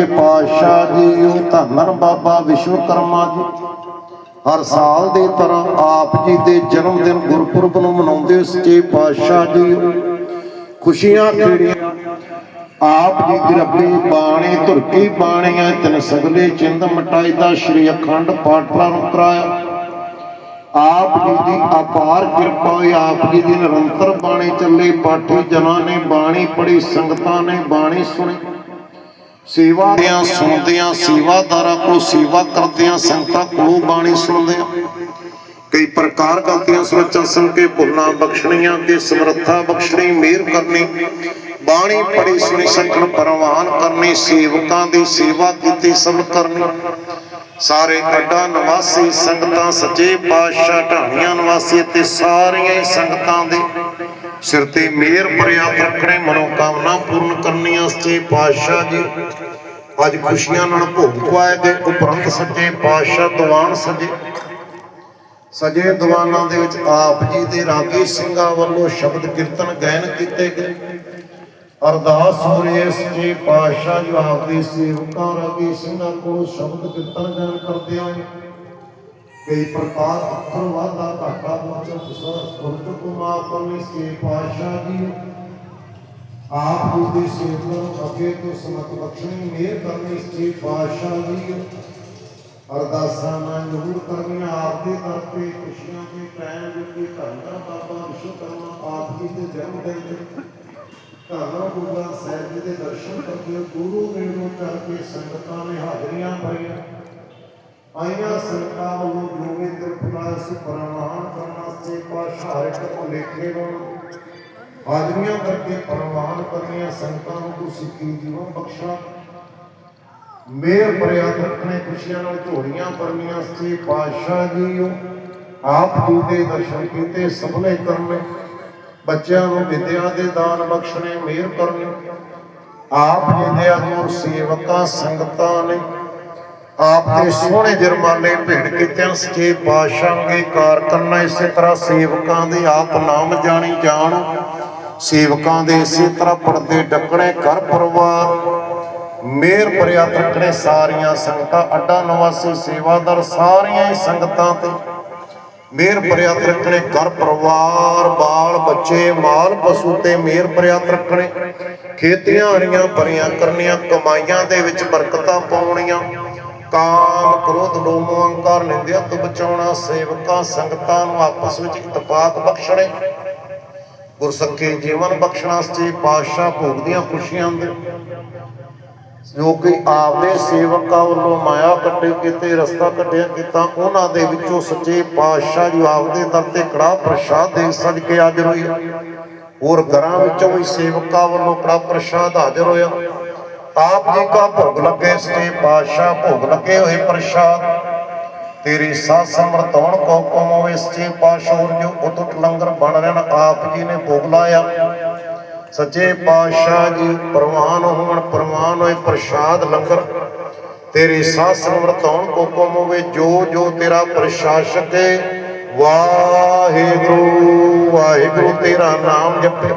ਪਾਤਸ਼ਾਹ ਜੀ, ਉਹ ਧੰਨ ਬਾਬਾ ਵਿਸ਼ਵਕਰਮਾ ਜੀ। ਹਰ ਸਾਲ ਦੀ ਤਰ੍ਹਾਂ ਆਪ ਜੀ ਦੇ ਜਨਮ ਦਿਨ ਗੁਰਪੁਰਬ ਨੂੰ ਮਨਾਉਂਦੇ ਸੱਚੇ ਪਾਤਸ਼ਾਹ ਜੀ। ਖੁਸ਼ੀਆਂ ਖੇੜੀਆਂ। ਆਪ ਜੀ ਦੀ ਰੱਬੀ ਬਾਣੀ, ਧੁਰਕੀ ਬਾਣੀਆਂ, ਤਿਨ ਸਗਲੇ ਚਿੰਦ ਮਟਾਈ ਦਾ ਸ਼੍ਰੀ ਅਖੰਡ ਪਾਠ ਪ੍ਰਾਰੰਭ ਕਰਾਇਆ। ਆਪ ਜੀ ਦੀ ਅਪਾਰ ਕਿਰਪਾ ਹੋਈ, ਆਪ ਜੀ ਦੀ ਨਿਰੰਤਰ ਬਾਣੀ ਚੱਲੇ। ਪਾਠੀ ਜਨਾਂ ਨੇ ਬਾਣੀ ਪੜੀ ਸੰਗਤਾਂ ਨੇ ਬਾਣੀ ਸੁਣੀ। ਸੇਵਾ ਦਿਆਂ ਸੁਣਦਿਆਂ ਸੇਵਾਦਾਰਾਂ ਕੋਲ ਸੇਵਾ ਕਰਦਿਆਂ ਸੰਗਤਾਂ ਕੋਲੋਂ ਬਾਣੀ ਸੁਣਦਿਆਂ। ਕਈ ਪ੍ਰਕਾਰ ਗਲਤੀਆਂ ਸੋਚਾਂ ਸੁਣ ਕੇ ਭੁੱਲਾਂ ਬਖਸ਼ਣੀਆਂ ਤੇ ਸਮਰੱਥਾ ਬਖਸ਼ਣੀ ਮਿਹਰ ਕਰਨੀ। ਬਾਣੀ ਪੜੀ ਸੁਣੀ ਸਕਣ ਪਰਵਾਨ ਕਰਨੀ ਸੇਵਕਾਂ ਦੀ ਸੇਵਾ ਕੀਤੀ ਸਭ ਕਰਨੀ। ਸਾਰੇ ਅੱਡਾ ਨਿਵਾਸੀ ਸੰਗਤਾਂ ਸੱਚੇ ਪਾਤਸ਼ਾਹ ਢਾਣੀਆਂ ਨਿਵਾਸੀ ਤੇ ਸਾਰੀਆਂ ਸੰਗਤਾਂ ਦੇ ਸਿਰ ਤੇ ਮਿਹਰ ਭਰਿਆ ਰੱਖਣੇ ਮਨੋਕਾਮਨਾ ਪੂਰਨ ਕਰਨੀਆਂ ਸੱਚੇ ਪਾਤਸ਼ਾਹ ਜੀ। ਅੱਜ ਖੁਸ਼ੀਆਂ ਨਾਲ ਭੋਗ ਪਾਏ ਗਏ, ਉਪਰੰਤ ਸੱਚੇ ਪਾਤਸ਼ਾਹ ਦੀਵਾਨ ਸਜੇ। ਸਜੇ ਦੀਵਾਨਾਂ ਦੇ ਵਿੱਚ ਆਪ ਜੀ ਦੇ ਰਾਗੀ ਸਿੰਘਾਂ ਵੱਲੋਂ ਸ਼ਬਦ ਕੀਰਤਨ ਗਾਇਨ ਕੀਤੇ ਗਏ। ਅਰਦਾਸ ਹੋ ਰਹੀ ਹੈ ਸੱਚੇ ਪਾਤਸ਼ਾਹ ਜੀ, ਆਪ ਦੇ ਸੇਵਕਾਂ, ਰਾਗੀ ਸਿੰਘਾਂ ਕੋਲ ਸ਼ਬਦ ਕੀਰਤਨ ਗਾਇਨ ਕਰਦੇ ਹੋਏ ਕਈ ਪ੍ਰਕਾਰ ਅੱਖਰ ਵਾਧਾ ਘਾਟਾ ਪਹੁੰਚੋ ਸਰ ਗੁਰਤ ਕੋ ਮਾਫ ਕਰਨੀ ਸੇ ਪਾਤਸ਼ਾਹ ਜੀ। ਆਪ ਜੀ ਸੇਵਕਾਂ ਨੂੰ ਤੋਂ ਸਮਤ ਬਖਸ਼ਣੀ, ਮਿਹਰ ਕਰਨੀ ਸੇ ਪਾਤਸ਼ਾਹ ਜੀ। ਅਰਦਾਸਾਂ ਨਾਲ ਜ਼ਰੂਰ ਕਰਨੀਆਂ ਆਪ ਦੇ ਦਰ ਤੇ, ਖੁਸ਼ੀਆਂ ਦੇ ਟਾਈਮ ਦੇ ਕੋਈ ਬਾਬਾ ਵਿਸ਼ਵਕਰਮਾ ਆਪ ਜੀ ਦੇ ਜਨਮ ਦਿਨ ਤੇ। ਧੰਨਾ ਗੁਰੂਆ ਸਾਹਿਬ ਜੀ ਦੇ ਦਰਸ਼ਨ ਕਰਕੇ ਗੁਰੂ ਨੇੜੋਂ ਕਰਕੇ ਸੰਗਤਾਂ ਨੇ ਹਾਜ਼ਰੀਆਂ ਭਰੀਆਂ। ਆਈਆਂ ਸੰਗਤਾਂ ਵੱਲੋਂ ਜੋਗੇ ਤਿਰਪਲਾ ਸੁਪਰਮਾਨ ਕਰਨਾ ਸੇ ਪਾਸ਼ਾ ਨੂੰ ਹਾਜ਼ਰੀਆਂ ਕਰਕੇ ਪ੍ਰਵਾਨ ਕਰਨੀਆਂ ਸੰਗਤਾਂ ਨੂੰ ਤੂੰ ਸਿੱਖੀ ਜੀਵਨ ਬਖਸ਼ਾ? ਮੇਰ ਭਰਿਆ ਰੱਖਣੇ ਖੁਸ਼ੀਆਂ ਨਾਲ ਝੋਲੀਆਂ ਭਰਨੀਆਂ ਸੇ ਪਾਤਸ਼ਾਹ ਜੀਓ। ਆਪ ਜੀ ਦੇ ਦਰਸ਼ਨ ਕੀਤੇ, ਸਭਨੇ ਕਰਨੇ। ਬੱਚਿਆਂ ਨੂੰ ਵਿਦਿਆ ਦੇ ਦਾਨ ਬਖਸ਼ਣੇ, ਮੇਰ ਕਰਨੇ। ਆਪ ਜੀ ਦੇ ਅਨੁਰ ਸੇਵਕਾਂ, ਸੰਗਤਾਂ ਨੇ ਆਪ ਦੇ ਸੋਹਣੇ ਜਰਮਾਨੇ ਭੇੜ ਕੀਤਿਆਂ ਸੱਚੇ ਪਾਤਸ਼ਾਹ ਅੰਗੀਕਾਰ ਕਰਨਾ ਇਸੇ ਤਰ੍ਹਾਂ ਸੇਵਕਾਂ ਦੇ ਆਪ ਨਾਮ ਜਾਣੀ ਜਾਣ। ਸੇਵਕਾਂ ਦੇ ਇਸੇ ਤਰ੍ਹਾਂ ਪਰਦੇ ਡੱਕਣੇ ਘਰ ਪਰਿਵਾਰ। ਮੇਰ ਭਰਿਆ ਰੱਖਣੇ ਸਾਰੀਆਂ ਸੰਗਤਾਂ, ਅੱਡਾ ਨਿਵਾਸੀ ਸੇਵਾਦਾਰ ਸਾਰੀਆਂ ਹੀ ਸੰਗਤਾਂ ਤੇ। ਮੇਰ ਭਰਿਆ ਰੱਖਣੇ ਘਰ ਪਰਿਵਾਰ, ਬਾਲ ਬੱਚੇ, ਮਾਲ ਪਸ਼ੂ ਤੇ ਮੇਰ ਭਰਿਆ ਰੱਖਣੇ ਖੇਤੀਆਂ ਹਰੀਆਂ ਭਰੀਆਂ ਕਰਨੀਆਂ, ਕਮਾਈਆਂ ਦੇ ਵਿੱਚ ਬਰਕਤਾਂ ਕਾਮ ਕ੍ਰੋਧ ਲੋਭ ਅਹੰਕਾਰ ਨਿੰਦਿਆ ਤੋਂ ਬਚਾਉਣਾ ਸੇਵਕਾਂ ਸੰਗਤਾਂ ਨੂੰ ਆਪਸ ਵਿੱਚ ਇਤਫਾਕ ਬਖਸ਼ਣੇ। ਗੁਰਸੱਖੇ ਜੀਵਨ ਬਖਸ਼ਣਾ ਸੱਚੇ ਪਾਤਸ਼ਾਹ ਭੋਗ ਦੀਆਂ ਖੁਸ਼ੀਆਂ ਦੇ। ਜੋ ਕਿ ਆਪਦੇ ਸੇਵਕਾਂ ਵੱਲੋਂ ਮਾਇਆ ਕੱਟੇ ਕੀਤੇ, ਰਸਤਾ ਕੱਟਿਆ ਕੀਤਾ, ਉਹਨਾਂ ਦੇ ਵਿੱਚੋਂ ਸੱਚੇ ਪਾਤਸ਼ਾਹ ਜੀ ਆਪਦੇ ਦਰ ਤੇ ਕੜਾ ਪ੍ਰਸ਼ਾਦ ਦੇ ਸਜ ਕੇ ਹਾਜ਼ਰ ਹੋਏ। ਹੋਰ ਘਰਾਂ ਵਿੱਚੋਂ ਵੀ ਸੇਵਕਾਂ ਵੱਲੋਂ ਕੜਾ ਪ੍ਰਸ਼ਾਦ ਹਾਜ਼ਰ ਹੋਇਆ। ਆਪ ਜੀ ਕਾ ਭੋਗ ਲੱਗੇ ਸੱਚੇ ਪਾਤਸ਼ਾਹ ਭੋਗ ਲੱਗੇ ਹੋਏ ਪ੍ਰਸ਼ਾਦ। ਤੇਰੀ ਸਾਥ ਸਮਰਤ ਕੋ ਕਮ ਹੋਵੇ ਸੱਚੇ ਪਾਤਸ਼ਾਹ ਜੋ ਉਤਟ ਲੰਗਰ ਬਣ ਰਹਿਣ, ਆਪ ਜੀ ਨੇ ਭੋਗ ਲਾਇਆ। ਸੱਚੇ ਪਾਤਸ਼ਾਹ ਜੀ ਪ੍ਰਵਾਨ ਹੋਣ, ਪ੍ਰਵਾਨ ਹੋਏ ਪ੍ਰਸ਼ਾਦ ਲੰਗਰ। ਤੇਰੀ ਸਾਥ ਸਮਰਤ ਕੋ ਕਮ ਹੋਵੇ, ਜੋ ਜੋ ਤੇਰਾ ਪ੍ਰਸ਼ਾਸਕ ਹੈ ਵਾਹਿਗੁਰੂ ਵਾਹਿਗੁਰੂ ਤੇਰਾ ਨਾਮ ਜਪੇ।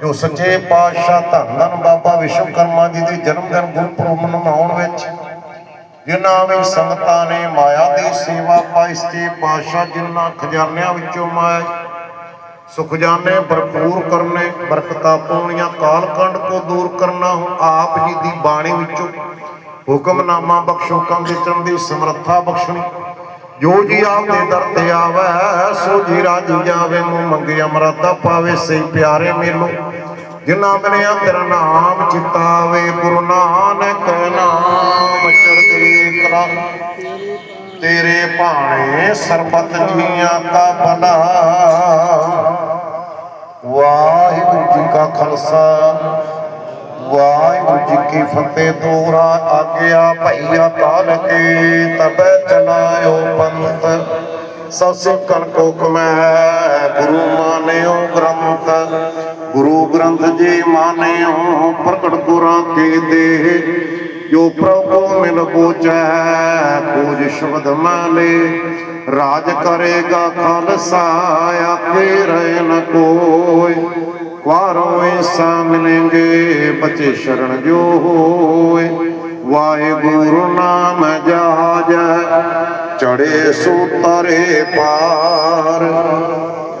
ਜੋ ਸੱਚੇ ਪਾਤਸ਼ਾਹ ਧੰਨ ਧੰਨ ਬਾਬਾ ਵਿਸ਼ਵਕਰਮਾ ਜੀ ਦੇ ਜਨਮ ਦਿਨ ਗੁਰਪੁਰਬ ਮਨਾਉਣ ਵਿੱਚ, ਜਿਨ੍ਹਾਂ ਵੀ ਸੰਗਤਾਂ ਨੇ ਮਾਇਆ ਦੀ ਸੇਵਾ ਪਾਈ ਸੱਚੇ ਪਾਤਸ਼ਾਹ ਜਿਨ੍ਹਾਂ ਖਜ਼ਾਨਿਆਂ ਵਿੱਚੋਂ ਮਾਇਆ ਸੁਖਜਾਨੇ ਭਰਪੂਰ ਕਰਨੇ, ਬਰਕਤਾਂ ਪਾਉਣੀਆਂ ਕਾਲਕੰਡ ਕੋ ਦੂਰ ਕਰਨਾ, ਹੁਣ ਆਪ ਜੀ ਦੀ ਬਾਣੀ ਵਿੱਚੋਂ ਹੁਕਮਨਾਮਾ ਬਖਸ਼ੋ, ਕੰਮ ਵਿਚਰਨ ਦੀ ਸਮਰੱਥਾ ਬਖਸ਼ਣੀ। ਜੋ ਜੀ ਆਪ ਦਰ ਤੇ ਆਵੇ, ਸੋ ਜੀ ਰਾਜੀ ਜਾਵੇ, ਮੂੰਹ ਮੰਗੇ ਅਮਰਤਾ ਪਾਵੇ ਸੇ ਪਿਆਰੇ ਮੇਲੋ। ਜਿਨ੍ਹਾਂ ਬਨਿਆ ਤੇਰਾ ਨਾਮ ਚਿਤਾਵੇ ਗੁਰੂ ਨਾਨਕ ਨਾਮ ਚੜ੍ਹਦੀ ਕਲਾ। ਤੇਰੇ ਭਾਣੇ ਸਰਬਤ ਜੀਆਂ ਦਾ ਭਲਾ। ਵਾਹਿਗੁਰੂ ਜੀ ਕਾ ਖਾਲਸਾ। ਵਾਹਿਗੁਰੂ ਜੀ ਕੀ ਫਤਿਹ, ਦੋਰਾ ਆਗਿਆ ਭਈਆ ਕਾਲ ਕੇ ਤਬੈ ਚਲਾਇਓ ਪੰਥ। ਸਸੇ ਕਲ ਕੋ ਕਮੈ ਗੁਰੂ ਮਾਨਿਓ ਗ੍ਰੰਥ। ਗੁਰੂ ਗ੍ਰੰਥ ਜੀ ਮਾਨਿਓ, ਪ੍ਰਗਟ ਗੁਰਾਂ ਕੇ ਦੇ ਜੋ ਪ੍ਰਭੂ ਮਿਲ ਬੋਚੈ ਪੂਜ ਸ਼ਬਦ ਮਾਲੇ ਰਾਜ ਕਰੇਗਾ ਖਾਲਸਾ ਆਕੇ ਰਹਿ ਨ ਕੋਈ ਕੁਾਰੋਂ ਐਸਾ ਮਿਲेंगे ਬਚੇ ਸ਼ਰਨ ਜੋ ਹੋਏ। ਵਾਹਿਗੁਰੂ ਨਾਮ ਜਹਾਜ ਚੜੇ ਸੋ ਤਰੇ ਪਾਰ।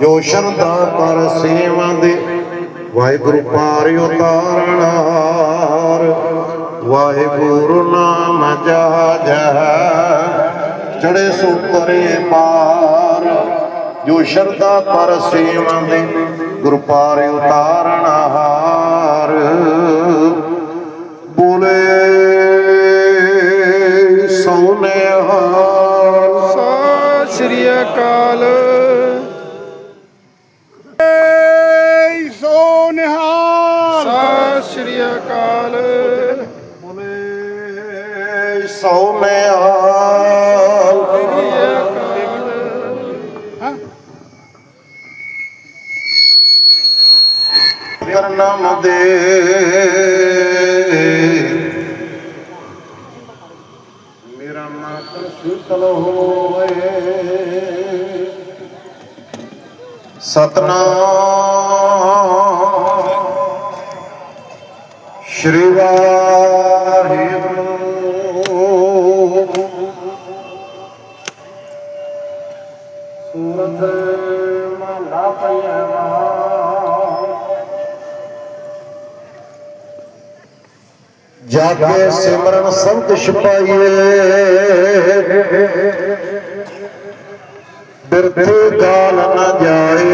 ਜੋ ਸ਼ਰਧਾ ਪਰ ਸੇਵਾ ਦੇ, ਵਾਹਿਗੁਰੂ ਪਾਰ ਉਤਾਰਨਾਰ ਵਾਹਿਗੁਰੂ ਨਾਮ ਜਹਾਜ ਚੜੇ ਸੋ ਤਰੇ ਪਾਰ। ਜੋ ਸ਼ਰਧਾ ਪਰ ਸੇਵਾ ਦੇ ਗੁਰੂ ਪਾਰ ਉਤਾਰਨ ਕਰਨਮ ਦੇ। ਮੇਰਾ ਮਨ ਸ਼ੀਤਲ ਹੋਏ। ਸਤਨਾਮ ਜਾ ਕੇ ਸਿਮਰਨ ਸਭ ਕੁਛ ਪਾਈਏ ਬਿਰਥੇ ਗਾਲ ਨਾ ਜਾਏ।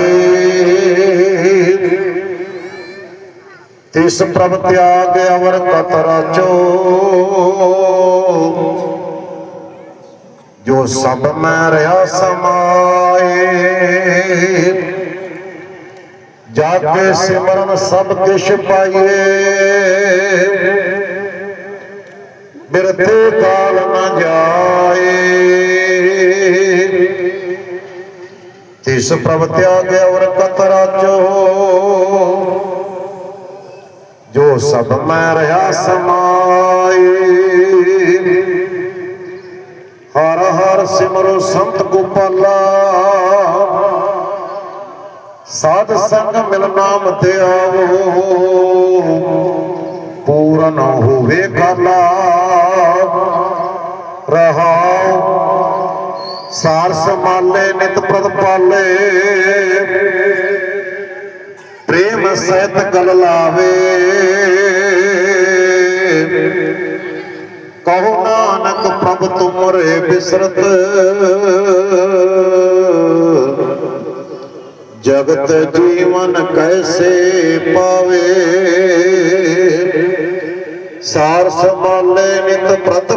ਤਿਸ ਪ੍ਰਭ ਤਿਆਗ ਅਵਰ ਕਤ ਰਾਜੋ ਜੋ ਸਭ ਮੈਂ ਰਿਆ ਸਮਾਏ। ਜਾ ਕੇ ਸਿਮਰਨ ਸਭ ਕਿਛ ਪਾਈਏ ਬਿਰਥੇ ਕਾਲ ਨ ਜਾਏ। ਤਿਸ ਪ੍ਰਭ ਤਿਆਗ ਔਰ ਕਤ ਰਾਜੋ ਜੋ ਸਭ ਮੈਂ ਰਹਾ ਸਮਾਏ। ਹਰ ਹਰ ਸਿਮਰੋ ਸੰਤ ਗੋਪਾਲਾ। ਸਾਧ ਸੰਗ ਮਿਲ ਨਾਮ ਤੇ ਆਵੋ ਪੂਰਨ ਹੋਵੇ ਕਾਲਾ। ਰਹਾਉ ਸਾਰ ਸਮਾਲੇ ਨਿਤ ਪ੍ਰਤ ਪਾਲੇ। ਪ੍ਰੇਮ ਸਹਿਤ ਗਲ ਲਾਵੇ। ਕਹੋ ਨਾਨਕ, ਪ੍ਰਭ ਤੁਮਰੇ ਬਿਸਰਤ। ਜਗਤ ਜੀਵਨ ਕੈਸੇ ਪਾਵੇ। ਸਾਰ ਸੰਭਾਲੇ, ਨਿਤ ਪ੍ਰਤ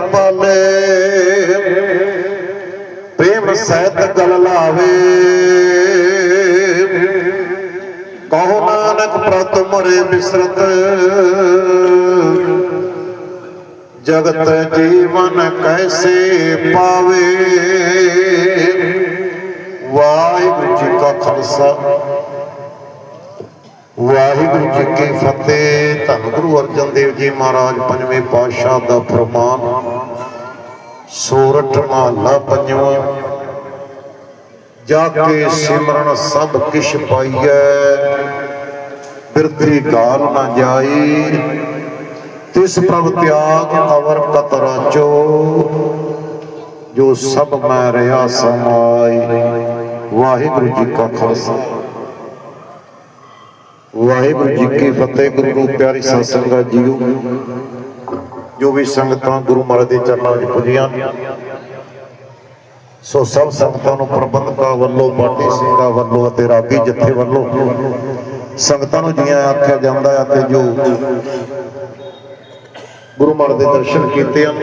ਸਹਿਤ ਗਲ ਲਾਵੇ, ਕਹੋ ਨਾਨਕ ਪ੍ਰਤ ਮਰੇ ਬਿਸਰਤ, ਜਗਤ ਜੀਵਨ ਕੈਸੇ ਪਾਵੇ? ਵਾਹਿਗੁਰੂ ਜੀ ਕਾ ਖਾਲਸਾ। ਵਾਹਿਗੁਰੂ ਜੀ ਕੀ ਫਤਿਹ। ਧੰਨ ਗੁਰੂ ਅਰਜਨ ਦੇਵ ਜੀ ਮਹਾਰਾਜ, ਪੰਜਵੇਂ ਪਾਤਸ਼ਾਹ ਦਾ ਫਰਮਾਨ, ਸੂਰਠ ਮਹਲਾ ਪੰਜਵਾਂ। ਜਾ ਕੇ ਸਿਮਰਨ ਸਭ ਕਿਛ ਪਾਈਐ। ਬਿਰਥੀ ਗਾਲ ਨਾ ਜਾਈ ਤਿਸ ਪ੍ਰਭ ਤਿਆਗ ਅਵਰ ਕਤ ਰਾਜੋ ਜੋ ਸਭ ਮੈਂ ਰਿਹਾ ਸਮਾਈ ਵਾਹਿਗੁਰੂ ਜੀ ਕਾ ਖਾਲਸਾ। ਵਾਹਿਗੁਰੂ ਜੀ ਕੀ ਫਤਿਹ ਗੁਰੂ ਪਿਆਰੀ ਸਾਧ ਸੰਗਤ ਜੀਓ ਜੋ ਵੀ ਸੰਗਤਾਂ ਗੁਰੂ ਮਹਾਰਾਜ ਦੇ ਚਰਨਾਂ ਵਿੱਚ ਪੁੱਜੀਆਂ। ਸੋ ਸਭ ਸੰਗਤਾਂ ਨੂੰ ਪ੍ਰਬੰਧਕਾਂ ਵੱਲੋਂ ਬਾਟੀ ਸਿੰਘਾਂ ਵੱਲੋਂ ਅਤੇ ਰਾਗੀ ਜਥੇ ਵੱਲੋਂ ਸੰਗਤਾਂ ਨੂੰ ਜੀਆਂ ਆਖਿਆ ਜਾਂਦਾ ਹੈ ਅਤੇ ਜੋ ਗੁਰੂ ਮਹਾਰਾਜ ਦੇ ਦਰਸ਼ਨ ਕੀਤੇ ਹਨ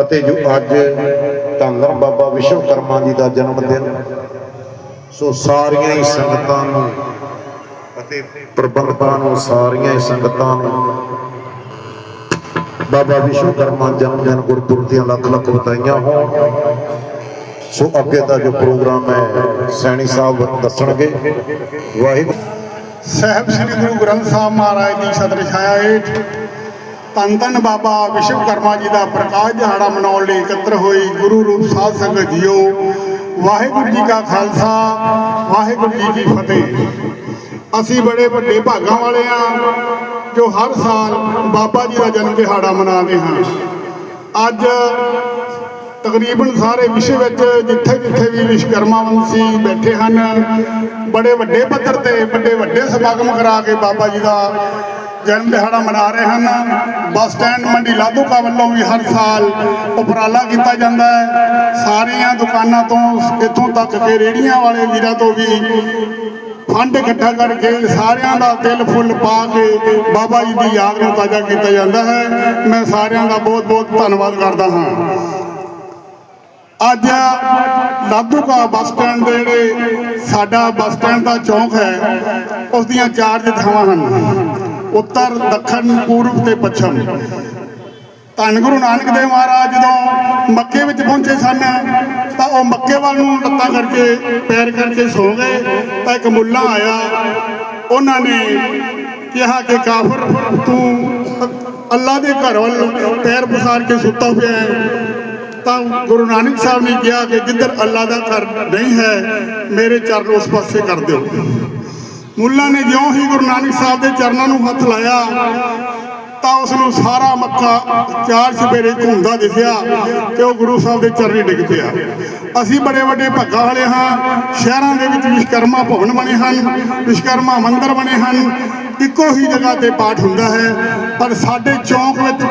ਅਤੇ ਜੋ ਅੱਜ ਧੰਗਰ ਬਾਬਾ ਵਿਸ਼ਵਕਰਮਾ ਜੀ ਦਾ ਜਨਮ ਦਿਨ, ਸੋ ਸਾਰੀਆਂ ਹੀ ਸੰਗਤਾਂ ਨੂੰ ਅਤੇ ਪ੍ਰਬੰਧਕਾਂ ਨੂੰ, ਸਾਰੀਆਂ ਹੀ ਸੰਗਤਾਂ ਨੂੰ ਬਾਬਾ ਵਿਸ਼ਵਕਰਮਾ ਜਨਮ ਦਿਨ ਗੁਰਪੁਰਬ ਦੀਆਂ ਲੱਖ ਲੱਖ ਵਧਾਈਆਂ ਹੋਣ। ਸੋ ਅੱਗੇ ਦਾ ਜੋ ਪ੍ਰੋਗਰਾਮ ਹੈ, ਸੈਣੀ ਸਾਹਿਬ ਦੱਸਣਗੇ। ਵਾਹਿਗੁਰੂ। ਸਹਿਬ ਸ੍ਰੀ ਗੁਰੂ ਗ੍ਰੰਥ ਸਾਹਿਬ ਮਹਾਰਾਜ ਦੀ ਛਤਰ ਛਾਇਆ ਹੇਠ ਧੰਨ ਧੰਨ ਬਾਬਾ ਵਿਸ਼ਵਕਰਮਾ ਜੀ ਦਾ ਪ੍ਰਕਾਸ਼ ਦਿਹਾੜਾ ਮਨਾਉਣ ਲਈ ਇਕੱਤਰ ਹੋਈ ਗੁਰੂ ਰੂਪ ਸਾਧ ਸੰਗਤ ਜੀਓ, ਵਾਹਿਗੁਰੂ ਜੀ ਕਾ ਖਾਲਸਾ, ਵਾਹਿਗੁਰੂ ਜੀ ਕੀ ਫਤਿਹ। ਅਸੀਂ ਬੜੇ ਵੱਡੇ ਭਾਗਾਂ ਵਾਲੇ ਆ ਜੋ ਹਰ ਸਾਲ ਬਾਬਾ ਜੀ ਦਾ ਜਨਮ ਦਿਹਾੜਾ ਮਨਾਉਂਦੇ ਹਾਂ। ਅੱਜ ਤਕਰੀਬਨ ਸਾਰੇ ਵਿਸ਼ਵ ਵਿੱਚ ਜਿੱਥੇ ਜਿੱਥੇ ਵੀ ਵਿਸ਼ਕਰਮਾ ਵੰਸ਼ੀ ਬੈਠੇ ਹਨ, ਬੜੇ ਵੱਡੇ ਪੱਧਰ ਤੇ ਵੱਡੇ ਵੱਡੇ ਸਮਾਗਮ ਕਰਾ ਕੇ ਬਾਬਾ ਜੀ ਦਾ ਜਨਮ ਦਿਹਾੜਾ ਮਨਾ ਰਹੇ ਹਨ। ਬੱਸ ਸਟੈਂਡ ਮੰਡੀ ਲਾਧੂਕਾ ਵੱਲੋਂ ਵੀ ਹਰ ਸਾਲ ਉਪਰਾਲਾ ਕੀਤਾ ਜਾਂਦਾ ਹੈ। ਸਾਰੀਆਂ ਦੁਕਾਨਾਂ ਤੋਂ ਇੱਥੋਂ ਤੱਕ ਕਿ ਰੇੜੀਆਂ ਵਾਲੇ ਵੀਰਾਂ ਤੋਂ ਵੀ ਫੰਡ ਇਕੱਠਾ ਕਰਕੇ ਸਾਰਿਆਂ ਦਾ ਦਿਲ ਫੁੱਲ ਪਾ ਕੇ ਬਾਬਾ ਜੀ ਦੀ ਯਾਦ ਨੂੰ ਤਾਜ਼ਾ ਕੀਤਾ ਜਾਂਦਾ ਹੈ। ਮੈਂ ਸਾਰਿਆਂ ਦਾ ਬਹੁਤ ਬਹੁਤ ਧੰਨਵਾਦ ਕਰਦਾ ਹਾਂ। ਅੱਜ ਲਾਧੂਕਾ ਬੱਸ ਸਟੈਂਡ ਦੇ ਜਿਹੜੇ ਸਾਡਾ ਬੱਸ ਸਟੈਂਡ ਦਾ ਚੌਂਕ ਹੈ, ਉਸ ਦੀਆਂ ਚਾਰ ਜਥਾਵਾਂ ਹਨ। ਉੱਤਰ, ਦੱਖਣ, ਪੂਰਬ ਤੇ ਪੱਛਮ। ਧੰਨ ਗੁਰੂ ਨਾਨਕ ਦੇਵ ਮਹਾਰਾਜ ਜਦੋਂ ਮੱਕੇ ਵਿੱਚ ਪਹੁੰਚੇ ਸਨ, ਤਾਂ ਉਹ ਮੱਕੇ ਵੱਲ ਨੂੰ ਲੱਤਾਂ ਕਰਕੇ, ਪੈਰ ਕਰਕੇ ਸੋ ਗਏ, ਤਾਂ ਇੱਕ ਮੁੱਲਾ ਆਇਆ। ਉਹਨਾਂ ਨੇ ਕਿਹਾ ਕਿ ਕਾਫਰ, ਤੂੰ ਅੱਲਾ ਦੇ ਘਰ ਵੱਲ ਪੈਰ ਪਸਾਰ ਕੇ ਸੁੱਤਾ ਪਿਆ ਹੈ। ਤਾਂ ਗੁਰੂ ਨਾਨਕ ਸਾਹਿਬ ਨੇ ਕਿਹਾ ਕਿ ਜਿੱਧਰ ਅੱਲਾ ਦਾ ਘਰ ਨਹੀਂ ਹੈ, ਮੇਰੇ ਚਰਨ ਉਸ ਪਾਸੇ ਕਰ ਦਿਓ। ਮੁੱਲਾ ਨੇ ਜਿਉਂ ਹੀ ਗੁਰੂ ਨਾਨਕ ਸਾਹਿਬ ਦੇ ਚਰਨਾਂ ਨੂੰ ਹੱਥ ਲਾਇਆ, ਤਾਂ ਉਸ ਨੂੰ ਸਾਰਾ ਮੱਕਾ ਚਾਰ ਚੁਫੇਰੇ ਘੁੰਮਦਾ ਦਿਸਿਆ ਤੇ ਉਹ ਗੁਰੂ ਸਾਹਿਬ ਦੇ ਚਰਨੀ ਡਿੱਗ ਪਿਆ। ਅਸੀਂ ਬੜੇ ਵੱਡੇ ਭੱਗਾ ਵਾਲੇ ਹਾਂ, ਸ਼ਹਿਰਾਂ ਦੇ ਵਿੱਚ ਵਿਸ਼ਕਰਮਾ ਭਵਨ ਬਣੇ ਹਨ, ਵਿਸ਼ਕਰਮਾ ਮੰਦਿਰ ਬਣੇ ਹਨ ਇੱਕੋ ਹੀ ਜਗ੍ਹਾ ਤੇ ਪਾਠ ਹੁੰਦਾ ਹੈ, ਪਰ ਸਾਡੇ ਚੌਂਕ ਵਿੱਚ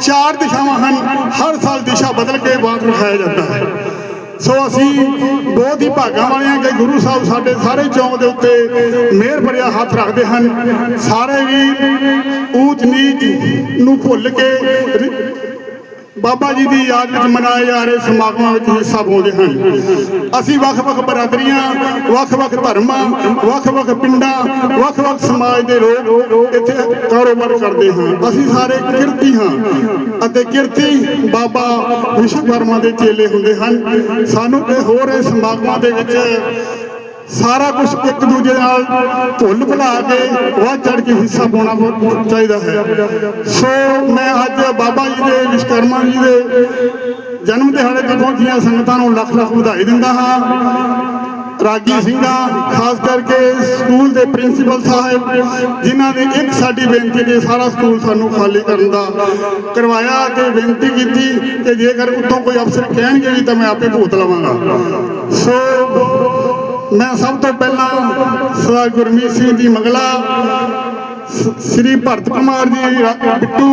ਚਾਰ ਦਿਸ਼ਾਵਾਂ ਹਨ, ਹਰ ਸਾਲ ਦਿਸ਼ਾ ਬਦਲ ਕੇ ਪਾਠ ਰਖਾਇਆ ਜਾਂਦਾ ਹੈ। ਸੋ ਅਸੀਂ ਬਹੁਤ ਹੀ ਭਾਗਾਂ ਵਾਲੇ ਹਾਂ ਕਿ ਗੁਰੂ ਸਾਹਿਬ ਸਾਡੇ ਸਾਰੇ ਚੌਂਕ ਦੇ ਉੱਤੇ ਮਿਹਰ ਭਰਿਆ ਹੱਥ ਰੱਖਦੇ ਹਨ। ਸਾਰੇ ਵੀ ਊਚ ਨੀਚ ਨੂੰ ਭੁੱਲ ਕੇ ਬਾਬਾ ਜੀ ਦੀ ਯਾਦ ਵਿੱਚ ਮਨਾਏ ਜਾ ਰਹੇ ਸਮਾਗਮਾਂ ਵਿੱਚ ਹਿੱਸਾ ਪਾਉਂਦੇ ਹਨ। ਅਸੀਂ ਵੱਖ-ਵੱਖ ਬਰਾਦਰੀਆਂ, ਵੱਖ-ਵੱਖ ਧਰਮਾਂ, ਵੱਖ-ਵੱਖ ਪਿੰਡਾਂ, ਵੱਖ-ਵੱਖ ਸਮਾਜ ਦੇ ਲੋਕ ਇੱਥੇ ਕਾਰੋਬਾਰ ਕਰਦੇ ਹਾਂ। ਅਸੀਂ ਸਾਰੇ ਕਿਰਤੀ ਹਾਂ ਅਤੇ ਕਿਰਤੀ ਬਾਬਾ ਵਿਸ਼ਵਕਰਮਾ ਦੇ ਚੇਲੇ ਹੁੰਦੇ ਹਨ। ਸਾਨੂੰ ਇਹ ਹੋ ਰਹੇ ਸਮਾਗਮਾਂ ਦੇ ਵਿੱਚ ਸਾਰਾ ਕੁਝ ਇੱਕ ਦੂਜੇ ਨਾਲ ਭੁੱਲ ਭੁਲਾ ਕੇ ਵੱਧ ਚੜ ਕੇ ਹਿੱਸਾ ਪਾਉਣਾ ਚਾਹੀਦਾ ਹੈ। ਸੋ ਮੈਂ ਅੱਜ ਬਾਬਾ ਜੀ ਦੇ ਵਿਸ਼ਕਰਮਾ ਜੀ ਦੇ ਜਨਮ ਦਿਹਾੜੇ ਤੇ ਪਹੁੰਚੀਆਂ ਸੰਗਤਾਂ ਨੂੰ ਲੱਖ ਲੱਖ ਵਧਾਈ ਦਿੰਦਾ ਹਾਂ। ਰਾਗੀ ਸਿੰਘਾਂ ਖਾਸ ਕਰਕੇ ਸਕੂਲ ਦੇ ਪ੍ਰਿੰਸੀਪਲ ਸਾਹਿਬ, ਜਿਨ੍ਹਾਂ ਨੇ ਇੱਕ ਸਾਡੀ ਬੇਨਤੀ ਤੇ ਸਾਰਾ ਸਕੂਲ ਸਾਨੂੰ ਖਾਲੀ ਕਰਨ ਦਾ ਕਰਵਾਇਆ ਤੇ ਬੇਨਤੀ ਕੀਤੀ ਕਿ ਜੇਕਰ ਉੱਤੋਂ ਕੋਈ ਅਫਸਰ ਕਹਿਣਗੇ ਵੀ ਤਾਂ ਮੈਂ ਆਪੇ ਭੂਤ ਲਵਾਂਗਾ। ਸੋ ਮੈਂ ਸਭ ਤੋਂ ਪਹਿਲਾਂ ਸਰਦਾਰ ਗੁਰਮੀਤ ਸਿੰਘ ਜੀ ਮੰਗਲਾ ਸ੍ਰੀ ਭਰਤ ਕੁਮਾਰ ਜੀ ਬਿੱਟੂ,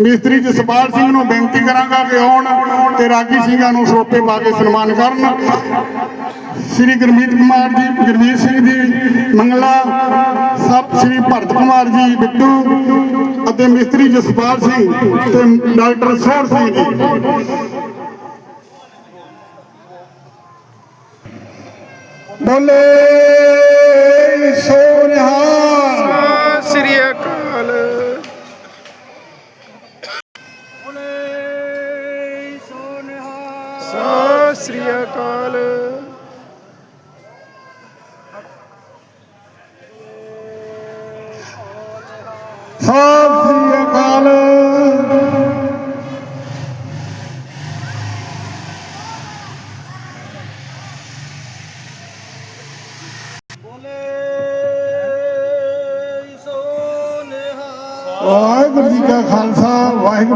ਮਿਸਤਰੀ ਜਸਪਾਲ ਸਿੰਘ ਨੂੰ ਬੇਨਤੀ ਕਰਾਂਗਾ ਕਿ ਆਉਣ ਤੇ ਰਾਗੀ ਸਿੰਘਾਂ ਨੂੰ ਸੋਪੇ ਪਾ ਕੇ ਸਨਮਾਨ ਕਰਨ। ਸ੍ਰੀ ਗੁਰਮੀਤ ਕੁਮਾਰ ਜੀ, ਗੁਰਮੀਤ ਸਿੰਘ ਜੀ ਮੰਗਲਾ, ਸਭ ਸ੍ਰੀ ਭਰਤ ਕੁਮਾਰ ਜੀ, ਬਿੱਟੂ ਅਤੇ ਮਿਸਤਰੀ ਜਸਪਾਲ ਸਿੰਘ ਤੇ ਡਾਕਟਰ ਸੋਹਰ ਸਿੰਘ ਜੀ। ਬੋਲੇ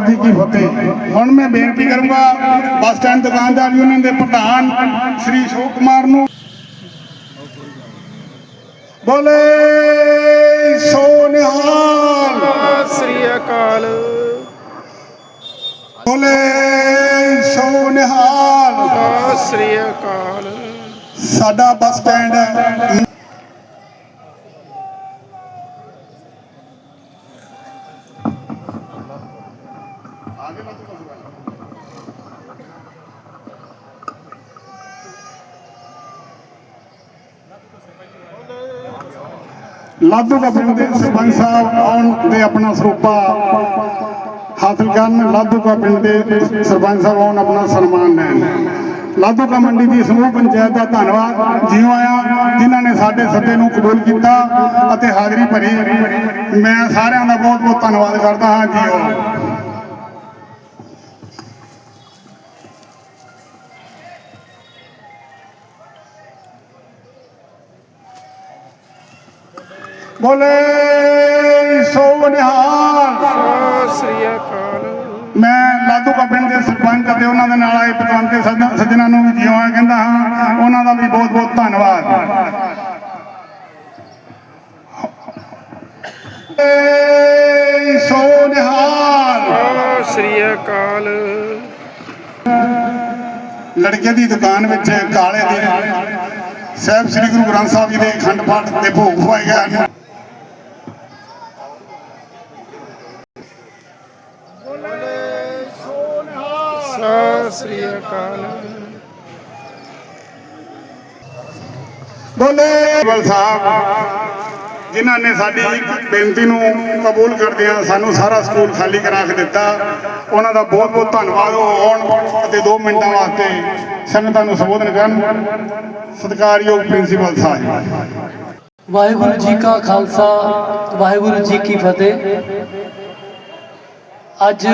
ਵਾਹਿਗੁਰੂ ਜੀ ਕੀ ਫਤਿਹ ਹੁਣ ਮੈਂ ਬੇਨਤੀ ਕਰੂੰਗਾ ਬੱਸ ਸਟੈਂਡ ਦੁਕਾਨਦਾਰ ਯੂਨੀਅਨ ਦੇ ਪ੍ਰਧਾਨ ਸ੍ਰੀ ਅਸ਼ੋਕ ਕੁਮਾਰ ਨੂੰ। ਬੋਲੇ ਸੋਨਿਹਾਲ। ਸਤਿ ਸ੍ਰੀ ਅਕਾਲ। ਬੋਲੇ ਸੋਨਿਹਾਲ। ਸਤਿ ਸ੍ਰੀ ਅਕਾਲ। ਸਾਡਾ ਬੱਸ ਸਟੈਂਡ ਲਾਧੂ ਕਾ ਪਿੰਡ ਦੇ ਸਰਪੰਚ ਸਾਹਿਬ ਆਉਣ ਤੇ ਆਪਣਾ ਸਰੂਪਾ ਹਾਸਲ ਕਰਨ ਲਾਧੂ ਦਾ ਪਿੰਡ ਦੇ ਸਰਪੰਚ ਸਾਹਿਬ ਆਉਣ, ਆਪਣਾ ਸਨਮਾਨ ਲੈਣ। ਲਾਧੂ ਕਾ ਮੰਡੀ ਦੀ ਸਮੂਹ ਪੰਚਾਇਤ ਦਾ ਧੰਨਵਾਦ, ਜਿਉਂ ਆਇਆ, ਜਿਨ੍ਹਾਂ ਨੇ ਸਾਡੇ ਸੱਦੇ ਨੂੰ ਕਬੂਲ ਕੀਤਾ ਅਤੇ ਹਾਜ਼ਰੀ ਭਰੀ। ਮੈਂ ਸਾਰਿਆਂ ਦਾ ਬਹੁਤ ਬਹੁਤ ਧੰਨਵਾਦ ਕਰਦਾ ਹਾਂ ਜੀਓ ਬੋਲੇ ਸੋ ਨਿਹਾਲ। ਸ੍ਰੀ ਅਕਾਲ। ਮੈਂ ਲਾਧੂਕਾ ਪਿੰਡ ਦੇ ਸਰਪੰਚ ਅਤੇ ਉਹਨਾਂ ਦੇ ਨਾਲ ਆਏ ਪਤਵੰਤੇ ਸੱਜਣ- ਸੱਜਣਾਂ ਨੂੰ ਵੀ ਜਿਉਂ ਕਹਿੰਦਾ ਹਾਂ ਉਹਨਾਂ ਦਾ ਵੀ ਬਹੁਤ ਬਹੁਤ ਧੰਨਵਾਦ। ਸੋ ਨਿਹਾਲ। ਸ੍ਰੀ ਅਕਾਲ। ਲੜਕੇ ਦੀ ਦੁਕਾਨ ਵਿੱਚ ਕਾਲੇ ਦੀ ਸਾਹਿਬ ਸ੍ਰੀ ਗੁਰੂ ਗ੍ਰੰਥ ਸਾਹਿਬ ਜੀ ਦੇ ਅਖੰਡ ਪਾਠ ਤੇ ਭੋਗ ਪਵਾਏ ਗਏ ਸ੍ਰੀ ਅਕਾਲ। ਬੋਲੇ ਬਲ ਸਾਹਿਬ ਜਿਨ੍ਹਾਂ ਨੇ ਸਾਡੀ ਬੇਨਤੀ ਨੂੰ ਕਬੂਲ ਕਰਦਿਆਂ ਸਾਨੂੰ ਸਾਰਾ ਸਕੂਲ ਖਾਲੀ ਕਰਾ ਕੇ ਦਿੱਤਾ ਉਹਨਾਂ ਦਾ ਬਹੁਤ ਬਹੁਤ ਧੰਨਵਾਦ। ਉਹ ਆਉਣ ਅਤੇ 2 ਮਿੰਟਾਂ ਵਾਸਤੇ ਸੰਗਤਾਂ ਨੂੰ ਸੰਬੋਧਨ ਕਰਨ। ਸਤਿਕਾਰਯੋਗ ਪ੍ਰਿੰਸੀਪਲ ਸਾਹਿਬ। ਵਾਹਿਗੁਰੂ ਜੀ ਕਾ ਖਾਲਸਾ ਵਾਹਿਗੁਰੂ ਜੀ ਕੀ ਫਤਿਹ। ਅੱਜ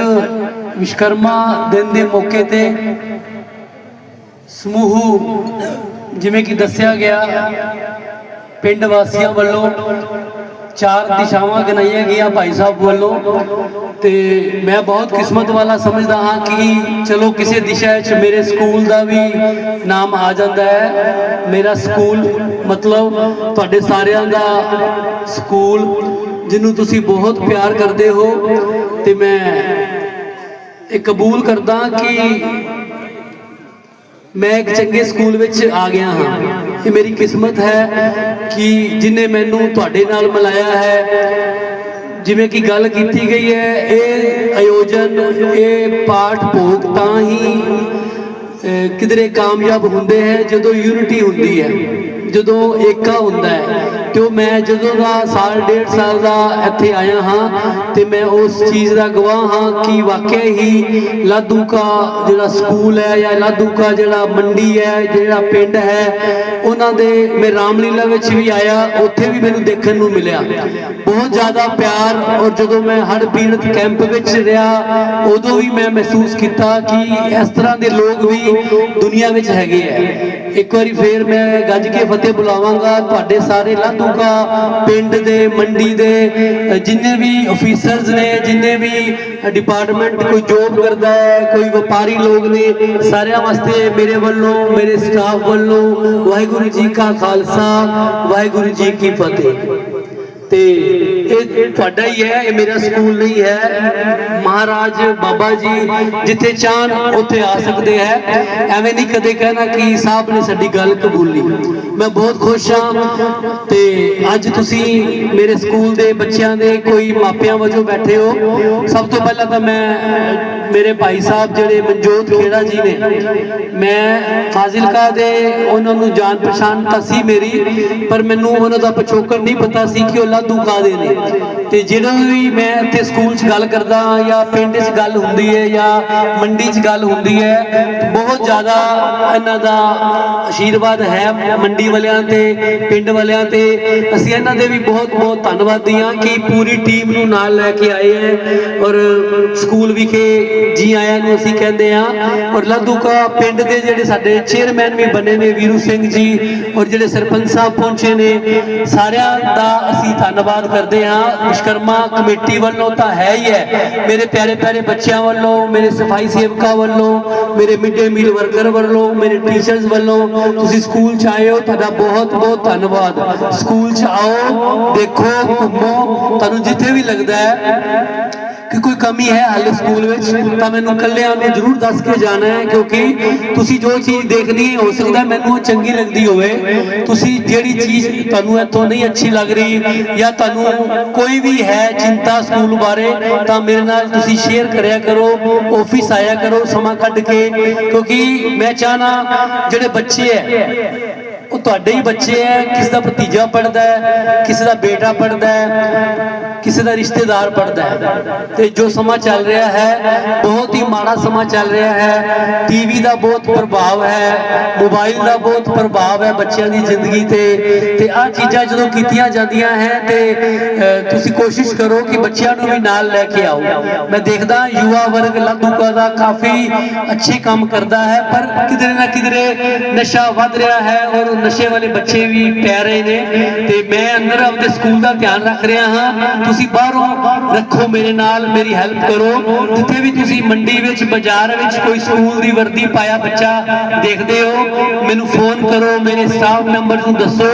ਵਿਸ਼ਕਰਮਾ ਦਿਨ ਦੇ ਮੌਕੇ ਤੇ ਸਮੂਹ ਜਿਵੇਂ ਕਿ ਦੱਸਿਆ ਗਿਆ, ਪਿੰਡ ਵਾਸੀਆਂ ਵੱਲੋਂ ਚਾਰ ਦਿਸ਼ਾਵਾਂ ਗਨਾਈਆਂ ਗਈਆਂ ਭਾਈ ਸਾਹਿਬ ਵੱਲੋਂ ਤੇ ਮੈਂ ਬਹੁਤ ਕਿਸਮਤ ਵਾਲਾ ਸਮਝਦਾ ਹਾਂ ਕਿ ਚਲੋ ਕਿਸੇ ਦਿਸ਼ਾ 'ਚ ਮੇਰੇ ਸਕੂਲ ਦਾ ਵੀ ਨਾਮ ਆ ਜਾਂਦਾ ਹੈ। ਮੇਰਾ ਸਕੂਲ ਮਤਲਬ ਤੁਹਾਡੇ ਸਾਰਿਆਂ ਦਾ ਸਕੂਲ, ਜਿਹਨੂੰ ਤੁਸੀਂ ਬਹੁਤ ਪਿਆਰ ਕਰਦੇ ਹੋ ਤੇ ਮੈਂ ਇਹ ਕਬੂਲ ਕਰਦਾ ਕਿ ਮੈਂ ਇੱਕ ਚੰਗੇ ਸਕੂਲ ਵਿੱਚ ਆ ਗਿਆ ਹਾਂ। ਇਹ ਮੇਰੀ ਕਿਸਮਤ ਹੈ ਕਿ ਜਿਨੇ ਮੈਨੂੰ ਤੁਹਾਡੇ ਨਾਲ ਮਿਲਾਇਆ ਹੈ, ਜਿਵੇਂ ਕਿ ਗੱਲ ਕੀਤੀ ਗਈ ਹੈ, ਇਹ ਆਯੋਜਨ, ਇਹ ਪਾਠ ਭੋਗ ਤਾਂ ਹੀ ਕਿਧਰੇ ਕਾਮਯਾਬ ਹੁੰਦੇ ਹੈ ਜਦੋਂ ਯੂਨਿਟੀ ਹੁੰਦੀ ਹੈ। ਜਦੋਂ ਏਕਾ ਹੁੰਦਾ ਹੈ, ਤੇ ਉਹ ਮੈਂ ਜਦੋਂ ਦਾ ਸਾਲ, ਡੇਢ ਸਾਲ ਦਾ ਇੱਥੇ ਆਇਆ ਹਾਂ, ਤੇ ਮੈਂ ਉਸ ਚੀਜ਼ ਦਾ ਗਵਾਹ ਹਾਂ ਕਿ ਵਾਕਿਆ ਹੀ ਲਾਧੂ ਕਾ ਜਿਹੜਾ ਸਕੂਲ ਹੈ ਜਾਂ ਲਾਧੂ ਕਾ ਜਿਹੜਾ ਮੰਡੀ ਹੈ, ਜਿਹੜਾ ਪਿੰਡ ਹੈ, ਉਹਨਾਂ ਦੇ ਮੈਂ ਰਾਮਲੀਲਾ ਵਿੱਚ ਵੀ ਆਇਆ, ਉੱਥੇ ਵੀ ਮੈਨੂੰ ਦੇਖਣ ਨੂੰ ਮਿਲਿਆ। ਬਹੁਤ ਜ਼ਿਆਦਾ ਪਿਆਰ ਔਰ ਜਦੋਂ ਮੈਂ ਹਰ ਪੀੜਤ ਕੈਂਪ ਵਿੱਚ ਰਿਹਾ, ਉਦੋਂ ਵੀ ਮੈਂ ਮਹਿਸੂਸ ਕੀਤਾ ਕਿ ਇਸ ਤਰ੍ਹਾਂ ਦੇ ਲੋਕ ਵੀ ਦੁਨੀਆ ਵਿੱਚ ਹੈਗੇ ਹੈ। ਇੱਕ ਵਾਰੀ ਫੇਰ ਮੈਂ ਗੱਜ ਕੇ ਫਤਿਹ ਬੁਲਾਵਾਂਗਾ। ਤੁਹਾਡੇ ਸਾਰੇ ਲਾਧੂਕਾ ਪਿੰਡ ਦੇ, ਮੰਡੀ ਦੇ, ਜਿੰਨੇ ਵੀ ਅਫੀਸਰਸ ਨੇ, ਜਿੰਨੇ ਵੀ ਡਿਪਾਰਟਮੈਂਟ ਕੋਈ ਜੋਬ ਕਰਦਾ ਹੈ, ਕੋਈ ਵਪਾਰੀ ਲੋਕ ਨੇ, ਸਾਰਿਆਂ ਵਾਸਤੇ ਮੇਰੇ ਵੱਲੋਂ, ਮੇਰੇ ਸਟਾਫ ਵੱਲੋਂ ਵਾਹਿਗੁਰੂ ਜੀ ਕਾ ਖਾਲਸਾ, ਵਾਹਿਗੁਰੂ ਜੀ ਕੀ ਫਤਿਹ। ਤੇ ਇਹ ਤੁਹਾਡਾ ਹੀ ਹੈ, ਇਹ ਮੇਰਾ ਸਕੂਲ ਨਹੀਂ ਹੈ। ਮਹਾਰਾਜ ਬਾਬਾ ਜੀ ਜਿੱਥੇ ਚਾਹਣ, ਉੱਥੇ ਆ ਸਕਦੇ ਹੈ। ਐਵੇਂ ਨਹੀਂ ਕਦੇ ਕਹਿਣਾ ਕਿ ਸਾਹਿਬ ਨੇ ਸਾਡੀ ਗੱਲ ਕਬੂਲੀ। ਮੈਂ ਬਹੁਤ ਖੁਸ਼ ਹਾਂ ਤੇ ਅੱਜ ਤੁਸੀਂ ਮੇਰੇ ਸਕੂਲ ਦੇ ਬੱਚਿਆਂ ਦੇ ਕੋਈ ਮਾਪਿਆਂ ਵਜੋਂ ਬੈਠੇ ਹੋ। ਸਭ ਤੋਂ ਪਹਿਲਾਂ ਤਾਂ ਮੈਂ ਮੇਰੇ ਭਾਈ ਸਾਹਿਬ ਜਿਹੜੇ ਮਨਜੋਤ ਖੇੜਾ ਜੀ ਨੇ, ਮੈਂ ਫਾਜ਼ਿਲਕਾ ਦੇ ਉਹਨਾਂ ਨੂੰ ਜਾਣ ਪਛਾਣ ਤਾਂ ਸੀ ਮੇਰੀ, ਪਰ ਮੈਨੂੰ ਉਹਨਾਂ ਦਾ ਪਿਛੋਕੜ ਨਹੀਂ ਪਤਾ ਸੀ ਕਿ ਉਹ ਲਾਧੂ ਕਾਦੇ ਨੇ। ਤੇ ਜਦੋਂ ਵੀ ਮੈਂ ਇੱਥੇ ਸਕੂਲ 'ਚ ਗੱਲ ਕਰਦਾ ਹਾਂ ਜਾਂ ਪਿੰਡ 'ਚ ਗੱਲ ਹੁੰਦੀ ਹੈ ਜਾਂ ਮੰਡੀ 'ਚ ਗੱਲ ਹੁੰਦੀ ਹੈ, ਬਹੁਤ ਜ਼ਿਆਦਾ ਇਹਨਾਂ ਦਾ ਆਸ਼ੀਰਵਾਦ ਹੈ ਮੰਡੀ ਵਾਲਿਆਂ ਤੇ, ਪਿੰਡ ਵਾਲਿਆਂ ਤੇ। ਅਸੀਂ ਇਹਨਾਂ ਦੇ ਵੀ ਬਹੁਤ ਬਹੁਤ ਧੰਨਵਾਦੀ ਹਾਂ ਕਿ ਪੂਰੀ ਟੀਮ ਨੂੰ ਨਾਲ ਲੈ ਕੇ ਆਏ ਹੈ ਔਰ ਸਕੂਲ ਵਿਖੇ ਜੀ ਆਇਆਂ ਨੂੰ ਅਸੀਂ ਕਹਿੰਦੇ ਹਾਂ ਔਰ ਲਾਧੂਕਾ ਪਿੰਡ ਦੇ ਜਿਹੜੇ ਸਾਡੇ ਚੇਅਰਮੈਨ ਵੀ ਬਣੇ ਨੇ, ਵੀਰੂ ਸਿੰਘ ਜੀ ਔਰ ਜਿਹੜੇ ਸਰਪੰਚ ਸਾਹਿਬ ਪਹੁੰਚੇ ਨੇ, ਸਾਰਿਆਂ ਦਾ ਅਸੀਂ ਧੰਨਵਾਦ ਕਰਦੇ ਹਾਂ। ਵਿਸ਼ਕਰਮਾ ਕਮੇਟੀ ਵੱਲੋਂ ਤਾਂ ਹੈ ਹੀ ਹੈ। ਮੇਰੇ ਪਿਆਰੇ ਪਿਆਰੇ ਬੱਚਿਆਂ ਵੱਲੋਂ, ਮੇਰੇ ਸਫ਼ਾਈ ਸੇਵਕਾਂ ਵੱਲੋਂ, ਮੇਰੇ ਮਿਡ ਡੇ ਮੀਲ ਵਰਕਰ ਵੱਲੋਂ, ਮੇਰੇ ਟੀਚਰਸ ਵੱਲੋਂ, ਤੁਸੀਂ ਸਕੂਲ ਚ ਆਏ ਹੋ, ਤੁਹਾਡਾ ਬਹੁਤ ਬਹੁਤ ਧੰਨਵਾਦ। ਸਕੂਲ ਚ ਆਓ, ਦੇਖੋ, ਘੁੰਮੋ, ਤੁਹਾਨੂੰ ਜਿੱਥੇ ਵੀ ਲੱਗਦਾ ਹੈ ਕਿ ਕੋਈ ਕਮੀ ਹੈ ਹਾਲੇ ਸਕੂਲ ਵਿੱਚ, ਤਾਂ ਮੈਨੂੰ ਕੱਲਿਆਂ ਨੂੰ ਜ਼ਰੂਰ ਦੱਸ ਕੇ ਜਾਣਾ ਹੈ, ਕਿਉਂਕਿ ਤੁਸੀਂ ਜੋ ਚੀਜ਼ ਦੇਖਣੀ ਹੋ ਸਕਦਾ ਮੈਨੂੰ ਉਹ ਚੰਗੀ ਲੱਗਦੀ ਹੋਵੇ। ਤੁਸੀਂ ਜਿਹੜੀ ਚੀਜ਼ ਤੁਹਾਨੂੰ ਇੱਥੋਂ ਨਹੀਂ ਅੱਛੀ ਲੱਗ ਰਹੀ ਜਾਂ ਤੁਹਾਨੂੰ ਕੋਈ ਵੀ ਹੈ ਚਿੰਤਾ ਸਕੂਲ ਬਾਰੇ, ਤਾਂ ਮੇਰੇ ਨਾਲ ਤੁਸੀਂ ਸ਼ੇਅਰ ਕਰਿਆ ਕਰੋ ਆਫਿਸ ਆਇਆ ਕਰੋ, ਸਮਾਂ ਕੱਢ ਕੇ, ਕਿਉਂਕਿ ਮੈਂ ਚਾਹਨਾ ਜਿਹੜੇ ਬੱਚੇ ਹੈ, ਉਹ ਤੁਹਾਡੇ ਹੀ ਬੱਚੇ ਹੈ, ਕਿਸੇ ਦਾ ਭਤੀਜਾ ਪੜਦਾ ਹੈ, ਕਿਸੇ ਦਾ ਬੇਟਾ ਪੜਦਾ ਹੈ। ਕਿਸੇ ਦਾ ਰਿਸ਼ਤੇਦਾਰ ਪੜਦਾ ਹੈ। ਤੇ ਜੋ ਸਮਾਂ ਚੱਲ ਰਿਹਾ ਹੈ, ਬਹੁਤ ਹੀ ਮਾੜਾ ਸਮਾਂ ਚੱਲ ਰਿਹਾ ਹੈ। ਟੀਵੀ ਦਾ ਬਹੁਤ ਪ੍ਰਭਾਵ ਹੈ, ਮੋਬਾਈਲ ਦਾ ਬਹੁਤ ਪ੍ਰਭਾਵ ਹੈ ਬੱਚਿਆਂ ਦੀ ਜ਼ਿੰਦਗੀ ਤੇ। ਤੇ ਆਹ ਚੀਜ਼ਾਂ ਜਦੋਂ ਕੀਤੀਆਂ ਜਾਂਦੀਆਂ ਹੈ ਤੇ ਤੁਸੀਂ ਕੋਸ਼ਿਸ਼ ਕਰੋ ਕਿ ਬੱਚਿਆਂ ਨੂੰ ਵੀ ਨਾਲ ਲੈ ਕੇ ਆਓ। ਮੈਂ ਦੇਖਦਾ ਯੁਵਾ ਵਰਗ ਲਾਧੂਕਾ ਦਾ ਕਾਫੀ ਅੱਛੇ ਕੰਮ ਕਰਦਾ ਹੈ, ਪਰ ਕਿਧਰੇ ਨਾ ਕਿਧਰੇ ਨਸ਼ਾ ਵੱਧ ਰਿਹਾ ਹੈ ਔਰ ਨਸ਼ੇ ਵਾਲੇ ਬੱਚੇ ਵੀ ਪੈ ਰਹੇ ਨੇ। ਤੇ ਮੈਂ ਅੰਦਰ ਆਪਦੇ ਸਕੂਲ ਦਾ ਧਿਆਨ ਰੱਖ ਰਿਹਾ ਹਾਂ। ਤੁਸੀਂ ਬਾਹਰੋਂ ਰੱਖੋ ਮੇਰੇ ਨਾਲ, ਮੇਰੀ ਹੈਲਪ ਕਰੋ। ਜਿੱਥੇ ਵੀ ਤੁਸੀਂ ਮੰਡੀ ਵਿੱਚ, ਬਾਜ਼ਾਰ ਵਿੱਚ ਕੋਈ ਸਕੂਲ ਦੀ ਵਰਦੀ ਪਾਇਆ ਬੱਚਾ ਦੇਖਦੇ ਹੋ, ਮੈਨੂੰ ਫੋਨ ਕਰੋ, ਮੇਰੇ ਸਟਾਫ ਮੈਂਬਰ ਨੂੰ ਦੱਸੋ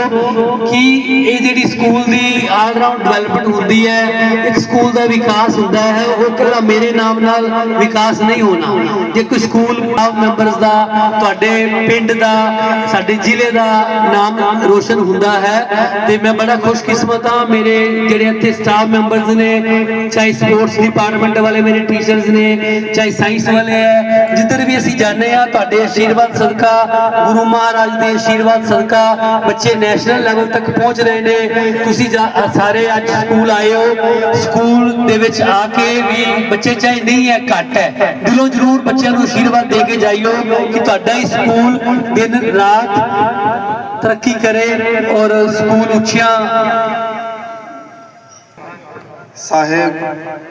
ਕਿ ਇਹ ਜਿਹੜੀ ਸਕੂਲ ਦੀ ਆਲ ਰਾਊਂਡ ਡਿਵੈਲਪਮੈਂਟ ਹੁੰਦੀ ਹੈ, ਇੱਕ ਸਕੂਲ ਦਾ ਵਿਕਾਸ ਹੁੰਦਾ ਹੈ, ਉਹ ਇਕੱਲਾ ਮੇਰੇ ਨਾਮ ਨਾਲ ਵਿਕਾਸ ਨਹੀਂ ਹੋਣਾ। ਜੇ ਕੋਈ ਸਕੂਲ ਸਟਾਫ ਮੈਂਬਰਸ ਦਾ, ਤੁਹਾਡੇ ਪਿੰਡ ਦਾ, ਸਾਡੇ ਜ਼ਿਲ੍ਹੇ ਦਾ ਨਾਮ ਰੋਸ਼ਨ ਹੁੰਦਾ ਹੈ, ਤੇ ਮੈਂ ਬੜਾ ਖੁਸ਼ਕਿਸਮਤ ਹਾਂ, ਮੇਰੇ ਜਿਹੜੇ ਇੱਥੇ ਸਟਾਫ ਮੈਂਬਰਸ ਨੇ, ਚਾਹੇ ਸਪੋਰਟਸ ਡਿਪਾਰਟਮੈਂਟ ਵਾਲੇ ਮੇਰੇ ਟੀਚਰਸ ਨੇ, ਚਾਹੇ ਸਾਇੰਸ ਵਾਲੇ ਹੈ ਜਿੱਧਰ ਵੀ ਅਸੀਂ ਜਾਂਦੇ ਆ ਤੁਹਾਡੇ ਆਸ਼ੀਰਵਾਦ ਸਦਕਾ, ਗੁਰੂ ਮਹਾਰਾਜ ਦੇ ਆਸ਼ੀਰਵਾਦ ਸਦਕਾ ਬੱਚੇ ਨੈਸ਼ਨਲ ਲੈਵਲ ਤੱਕ ਪਹੁੰਚ ਰਹੇ ਨੇ। ਤੁਸੀਂ ਸਾਰੇ ਅੱਜ ਸਕੂਲ ਆਏ ਹੋ। ਸਕੂਲ ਦੇ ਵਿੱਚ ਆ ਕੇ ਵੀ ਬੱਚੇ ਚਾਹੇ ਨਹੀਂ ਹੈ ਘੱਟ ਹੈ ਦਿਲੋਂ ਜ਼ਰੂਰ ਬੱਚਿਆਂ ਨੂੰ ਆਸ਼ੀਰਵਾਦ ਦੇ ਕੇ ਜਾਈਓ ਕਿ ਤੁਹਾਡਾ ਹੀ ਸਕੂਲ ਦਿਨ ਰਾਤ ਤਰੱਕੀ ਕਰੇ ਔਰ ਸਕੂਲ ਉੱਚੀਆਂ ਸਾਹਿਬ,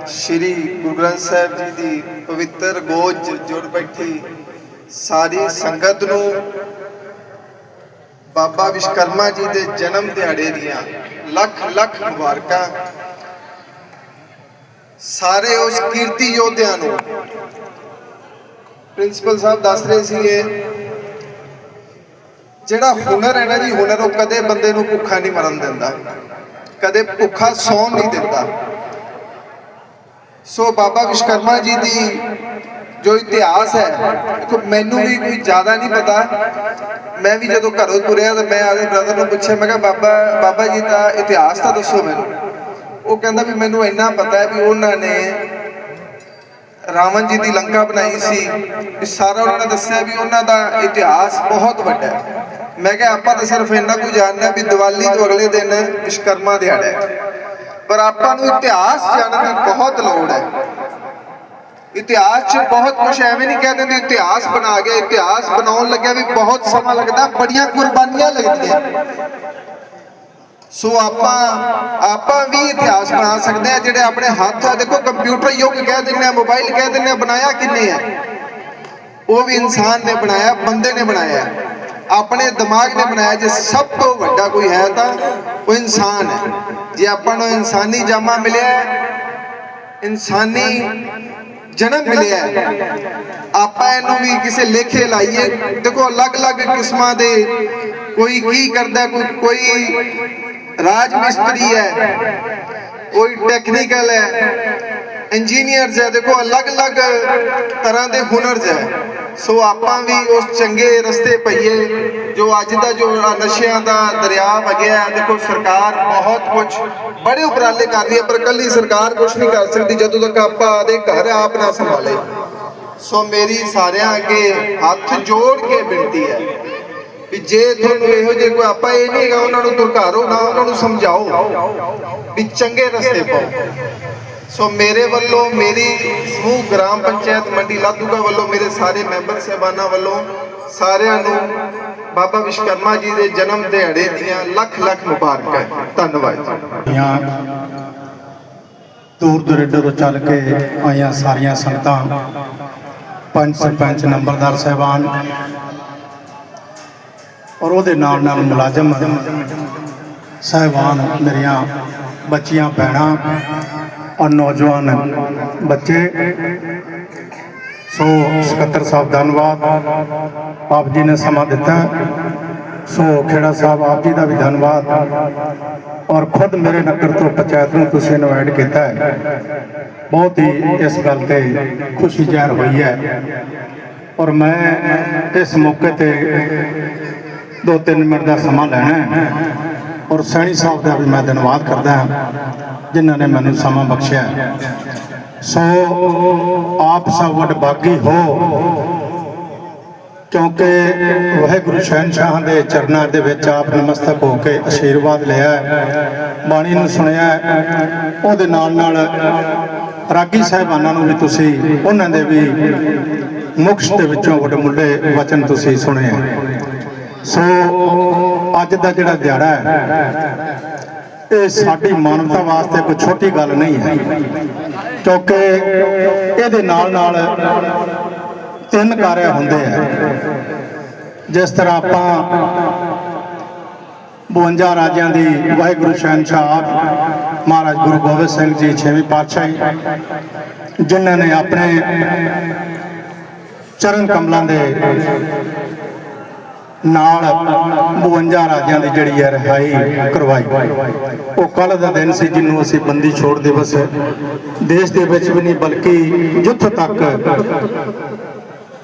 ਸ੍ਰੀ ਗੁਰੂ ਗ੍ਰੰਥ ਸਾਹਿਬ ਜੀ ਦੀ ਪਵਿੱਤਰ ਗੋਦ 'ਚ ਜੁੜ ਬੈਠੀ ਸਾਰੀ ਸੰਗਤ ਨੂੰ ਬਾਬਾ ਵਿਸ਼ਕਰਮਾ ਜੀ ਦੇ ਜਨਮ ਦਿਹਾੜੇ ਦੀਆਂ ਲੱਖ ਲੱਖ ਮੁਬਾਰਕਾਂ। ਸਾਰੇ ਉਸ ਕੀਰਤੀ ਯੋਧਿਆਂ ਨੂੰ ਪ੍ਰਿੰਸੀਪਲ ਸਾਹਿਬ ਦੱਸ ਰਹੇ ਸੀਗੇ, ਜਿਹੜਾ ਹੁਨਰ ਹੈ ਨਾ ਜੀ, ਹੁਨਰ ਉਹ ਕਦੇ ਬੰਦੇ ਨੂੰ ਭੁੱਖਾ ਨਹੀਂ ਮਰਨ ਦਿੰਦਾ, ਕਦੇ ਭੁੱਖਾ ਸੌਣ ਨਹੀਂ ਦਿੰਦਾ। ਸੋ ਬਾਬਾ ਵਿਸ਼ਕਰਮਾ ਜੀ ਦੀ ਜੋ ਇਤਿਹਾਸ ਹੈ ਮੈਨੂੰ ਵੀ ਕੋਈ ਜ਼ਿਆਦਾ ਨਹੀਂ ਪਤਾ। ਮੈਂ ਵੀ ਜਦੋਂ ਘਰੋਂ ਤੁਰਿਆ ਤਾਂ ਮੈਂ ਆਦੇ ਬ੍ਰਦਰ ਨੂੰ ਪੁੱਛਿਆ, ਮੈਂ ਕਿਹਾ, ਬਾਬਾ ਬਾਬਾ ਜੀ ਦਾ ਇਤਿਹਾਸ ਤਾਂ ਦੱਸੋ ਮੈਨੂੰ। ਉਹ ਕਹਿੰਦਾ ਵੀ ਮੈਨੂੰ ਇੰਨਾ ਪਤਾ ਹੈ ਵੀ ਉਹਨਾਂ ਨੇ ਰਾਵਣ ਜੀ ਦੀ ਲੰਕਾ ਬਣਾਈ ਸੀ, ਵੀ ਸਾਰਾ ਉਹਨਾਂ ਨੇ ਦੱਸਿਆ ਵੀ ਉਹਨਾਂ ਦਾ ਇਤਿਹਾਸ ਬਹੁਤ ਵੱਡਾ ਹੈ। ਮੈਂ ਕਿਹਾ, ਆਪਾਂ ਤਾਂ ਸਿਰਫ ਇੰਨਾ ਕੁ ਜਾਣਦੇ ਹਾਂ ਵੀ ਦੀਵਾਲੀ ਤੋਂ ਅਗਲੇ ਦਿਨ ਵਿਸ਼ਕਰਮਾ ਦਿਹਾੜਾ ਹੈ। ਪਰ ਆਪਾਂ ਨੂੰ ਇਤਿਹਾਸ ਜਾਣਨ ਦੀ ਬਹੁਤ ਲੋੜ ਹੈ। ਇਤਿਹਾਸ 'ਚ ਬਹੁਤ ਕੁਝ ਐਵੇਂ ਨਹੀਂ ਕਹਿ ਦਿੰਦੇ, ਇਤਿਹਾਸ ਬਣਾ ਗਿਆ ਇਤਿਹਾਸ ਬਣਾਉਣ ਲੱਗਿਆ ਵੀ ਬਹੁਤ ਸਮਾਂ ਲੱਗਦਾ, ਬੜੀਆਂ ਕੁਰਬਾਨੀਆਂ ਲੱਗਦੀਆਂ। ਸੋ ਆਪਾਂ ਆਪਾਂ ਵੀ ਇਤਿਹਾਸ ਬਣਾ ਸਕਦੇ ਆ ਜਿਹੜੇ ਆਪਣੇ ਹੱਥ ਆ। ਦੇਖੋ, ਕੰਪਿਊਟਰ ਯੁੱਗ ਕਹਿ ਦਿੰਦੇ ਆ ਮੋਬਾਈਲ ਕਹਿ ਦਿੰਦੇ ਆ ਬਣਾਇਆ ਕਿੰਨੇ ਆ? ਉਹ ਵੀ ਇਨਸਾਨ ਨੇ ਬਣਾਇਆ, ਬੰਦੇ ਨੇ ਬਣਾਇਆ। ਆਪਣੇ ਦਿਮਾਗ ਨੇ ਬਣਾਇਆ, ਜੇ ਸਭ ਤੋਂ ਵੱਡਾ ਕੋਈ ਹੈ ਤਾਂ ਉਹ ਇਨਸਾਨ ਹੈ। ਜੇ ਆਪਾਂ ਨੂੰ ਇਨਸਾਨੀ ਜਾਮਾ ਮਿਲਿਆ ਇਨਸਾਨੀ ਜਨਮ ਮਿਲਿਆ ਆਪਾਂ ਇਹਨੂੰ ਵੀ ਕਿਸੇ ਲੇਖੇ ਲਾਈਏ। ਦੇਖੋ, ਅਲੱਗ-ਅਲੱਗ ਕਿਸਮਾਂ ਦੇ ਕੋਈ ਕੀ ਕਰਦਾ, ਕੋਈ ਰਾਜ ਮਿਸਤਰੀ ਹੈ, ਕੋਈ ਟੈਕਨੀਕਲ ਹੈ ਇੰਜੀਨੀਅਰਸ ਹੈ, ਦੇਖੋ, ਅਲੱਗ-ਅਲੱਗ ਤਰ੍ਹਾਂ ਦੇ ਹੁਨਰਸ ਹੈ। ਸੋ ਆਪਾਂ ਵੀ ਉਸ ਚੰਗੇ ਰਸਤੇ ਪਈਏ, ਜੋ ਅੱਜ ਦਾ ਜੋ ਨਸ਼ਿਆਂ ਦਾ ਦਰਿਆ ਵਗਿਆ ਦੇਖੋ ਸਰਕਾਰ ਬਹੁਤ ਕੁਝ ਬੜੇ ਉਪਰਾਲੇ ਕਰ ਰਹੀ ਹੈ, ਪਰ ਕੱਲੀ ਸਰਕਾਰ ਕੁਝ ਨਹੀਂ ਕਰ ਸਕਦੀ ਜਦੋਂ ਤੱਕ ਆਪਾਂ ਦੇ ਘਰ ਆਪ ਨਾ ਸੰਭਾਲੇ। ਸੋ ਮੇਰੀ ਸਾਰਿਆਂ ਅੱਗੇ ਹੱਥ ਜੋੜ ਕੇ ਬੇਨਤੀ ਹੈ ਵੀ ਜੇ ਤੁਹਾਨੂੰ ਇਹੋ ਜਿਹੇ ਕੋਈ ਆਪਾਂ ਇਹ ਨਹੀਂ ਹੈਗਾ, ਉਹਨਾਂ ਨੂੰ ਦੁਰਕਾਰੋ ਨਾ ਉਹਨਾਂ ਨੂੰ ਸਮਝਾਓ ਵੀ ਚੰਗੇ ਰਸਤੇ ਪਾਓ। ਸੋ ਮੇਰੇ ਵੱਲੋਂ ਮੇਰੀ ਸਮੂਹ ਗ੍ਰਾਮ ਪੰਚਾਇਤ ਮੰਡੀ ਲਾਧੂਗਾ ਵੱਲੋਂ ਮੇਰੇ ਸਾਰੇ ਮੈਂਬਰ ਸਹਿਬਾਨਾਂ ਵੱਲੋਂ ਸਾਰਿਆਂ ਨੂੰ ਬਾਬਾ ਵਿਸ਼ਕਰਮਾ ਜੀ ਦੇ ਜਨਮ ਦਿਹਾੜੇ ਦੀਆਂ ਲੱਖ ਲੱਖ ਮੁਬਾਰਕਾਂ। ਧੰਨਵਾਦ ਜੀ ਦੂਰ ਦੁਰੇਡੇ ਤੋਂ ਚੱਲ ਕੇ ਆਈਆਂ ਸਾਰੀਆਂ ਸੰਗਤਾਂ, ਪੰਜ ਸਰਪੰਚ, ਨੰਬਰਦਾਰ ਸਹਿਬਾਨ, ਔਰ ਉਹਦੇ ਨਾਲ ਨਾਲ ਮੁਲਾਜ਼ਮ, ਸਹਿਬਾਨ ਮੇਰੀਆਂ ਬੱਚੀਆਂ, ਭੈਣਾਂ ਔਰ ਨੌਜਵਾਨ ਬੱਚੇ। ਸੋ ਸਕੱਤਰ ਸਾਹਿਬ, ਧੰਨਵਾਦ। ਆਪ ਜੀ ਨੇ ਸਮਾਂ ਦਿੱਤਾ। ਸੋ ਖੇੜਾ ਸਾਹਿਬ, ਆਪ ਜੀ ਦਾ ਵੀ ਧੰਨਵਾਦ। ਔਰ ਖੁਦ ਮੇਰੇ ਨਗਰ ਤੋਂ ਪੰਚਾਇਤ ਨੂੰ ਤੁਸੀਂ ਇਨਵਾਈਟ ਕੀਤਾ ਹੈ। ਬਹੁਤ ਹੀ ਇਸ ਗੱਲ ਤੇ ਖੁਸ਼ੀ ਜ਼ਾਹਰ ਹੋਈ ਹੈ। ਔਰ ਮੈਂ ਇਸ ਮੌਕੇ ਤੇ ਦੋ ਤਿੰਨ ਮਿੰਟ ਦਾ ਸਮਾਂ ਲੈਣਾ ਹੈ। ਔਰ ਸੈਣੀ ਸਾਹਿਬ ਦਾ ਵੀ ਮੈਂ ਧੰਨਵਾਦ ਕਰਦਾ ਹਾਂ, ਜਿਨ੍ਹਾਂ ਨੇ ਮੈਨੂੰ ਸਮਾਂ ਬਖਸ਼ਿਆ। ਸੋ ਆਪ ਸਭ ਵਡਭਾਗੀ ਹੋ, ਕਿਉਂਕਿ ਵਾਹਿਗੁਰੂ ਸ਼ਹਿਨਸ਼ਾਹ ਦੇ ਚਰਨਾਂ ਦੇ ਵਿੱਚ ਆਪ ਨਮਸਤਕ ਹੋ ਕੇ ਆਸ਼ੀਰਵਾਦ ਲਿਆ ਬਾਣੀ ਨੂੰ ਸੁਣਿਆ ਉਹਦੇ ਨਾਲ ਨਾਲ ਰਾਗੀ ਸਾਹਿਬਾਨਾਂ ਨੂੰ ਵੀ ਤੁਸੀਂ, ਉਹਨਾਂ ਦੇ ਵੀ ਮੁਖਸ਼ ਦੇ ਵਿੱਚੋਂ ਵੱਡੇ ਵਡਮੁੱਲੇ ਵਚਨ ਤੁਸੀਂ ਸੁਣੇ ਸੋ ਅੱਜ ਦਾ ਜਿਹੜਾ ਦਿਹਾੜਾ ਹੈ, ਇਹ ਸਾਡੀ ਮਾਨਵਤਾ ਵਾਸਤੇ ਕੋਈ ਛੋਟੀ ਗੱਲ ਨਹੀਂ ਹੈ। ਕਿਉਂਕਿ ਇਹਦੇ ਨਾਲ ਨਾਲ ਤਿੰਨ ਕਾਰਿਆ ਹੁੰਦੇ ਆ। ਜਿਸ ਤਰ੍ਹਾਂ ਆਪਾਂ 52 ਰਾਜਿਆਂ ਦੀ ਵਾਹਿਗੁਰੂ ਸ਼ਹਿਨशाह ਆਪ ਮਹਾਰਾਜ ਗੁਰੂ ਗੋਬਿੰਦ ਸਿੰਘ ਜੀ ਛੇਵੀਂ ਪਾਤਸ਼ਾਹੀ, ਜਿਨ੍ਹਾਂ ਨੇ ਆਪਣੇ ਚਰਨ ਕਮਲਾਂ ਦੇ ਨਾਲ 52 ਰਾਜਿਆਂ ਦੀ ਜਿਹੜੀ ਹੈ ਰਿਹਾਈ ਕਰਵਾਈ। ਉਹ ਕੱਲ ਦਾ ਦਿਨ ਸੀ ਜਿਹਨੂੰ ਅਸੀਂ ਬੰਦੀ ਛੋੜ ਦਿਵਸ ਦੇਸ਼ ਦੇ ਵਿੱਚ ਵੀ ਨਹੀਂ ਬਲਕਿ ਜਿੱਥੋਂ ਤੱਕ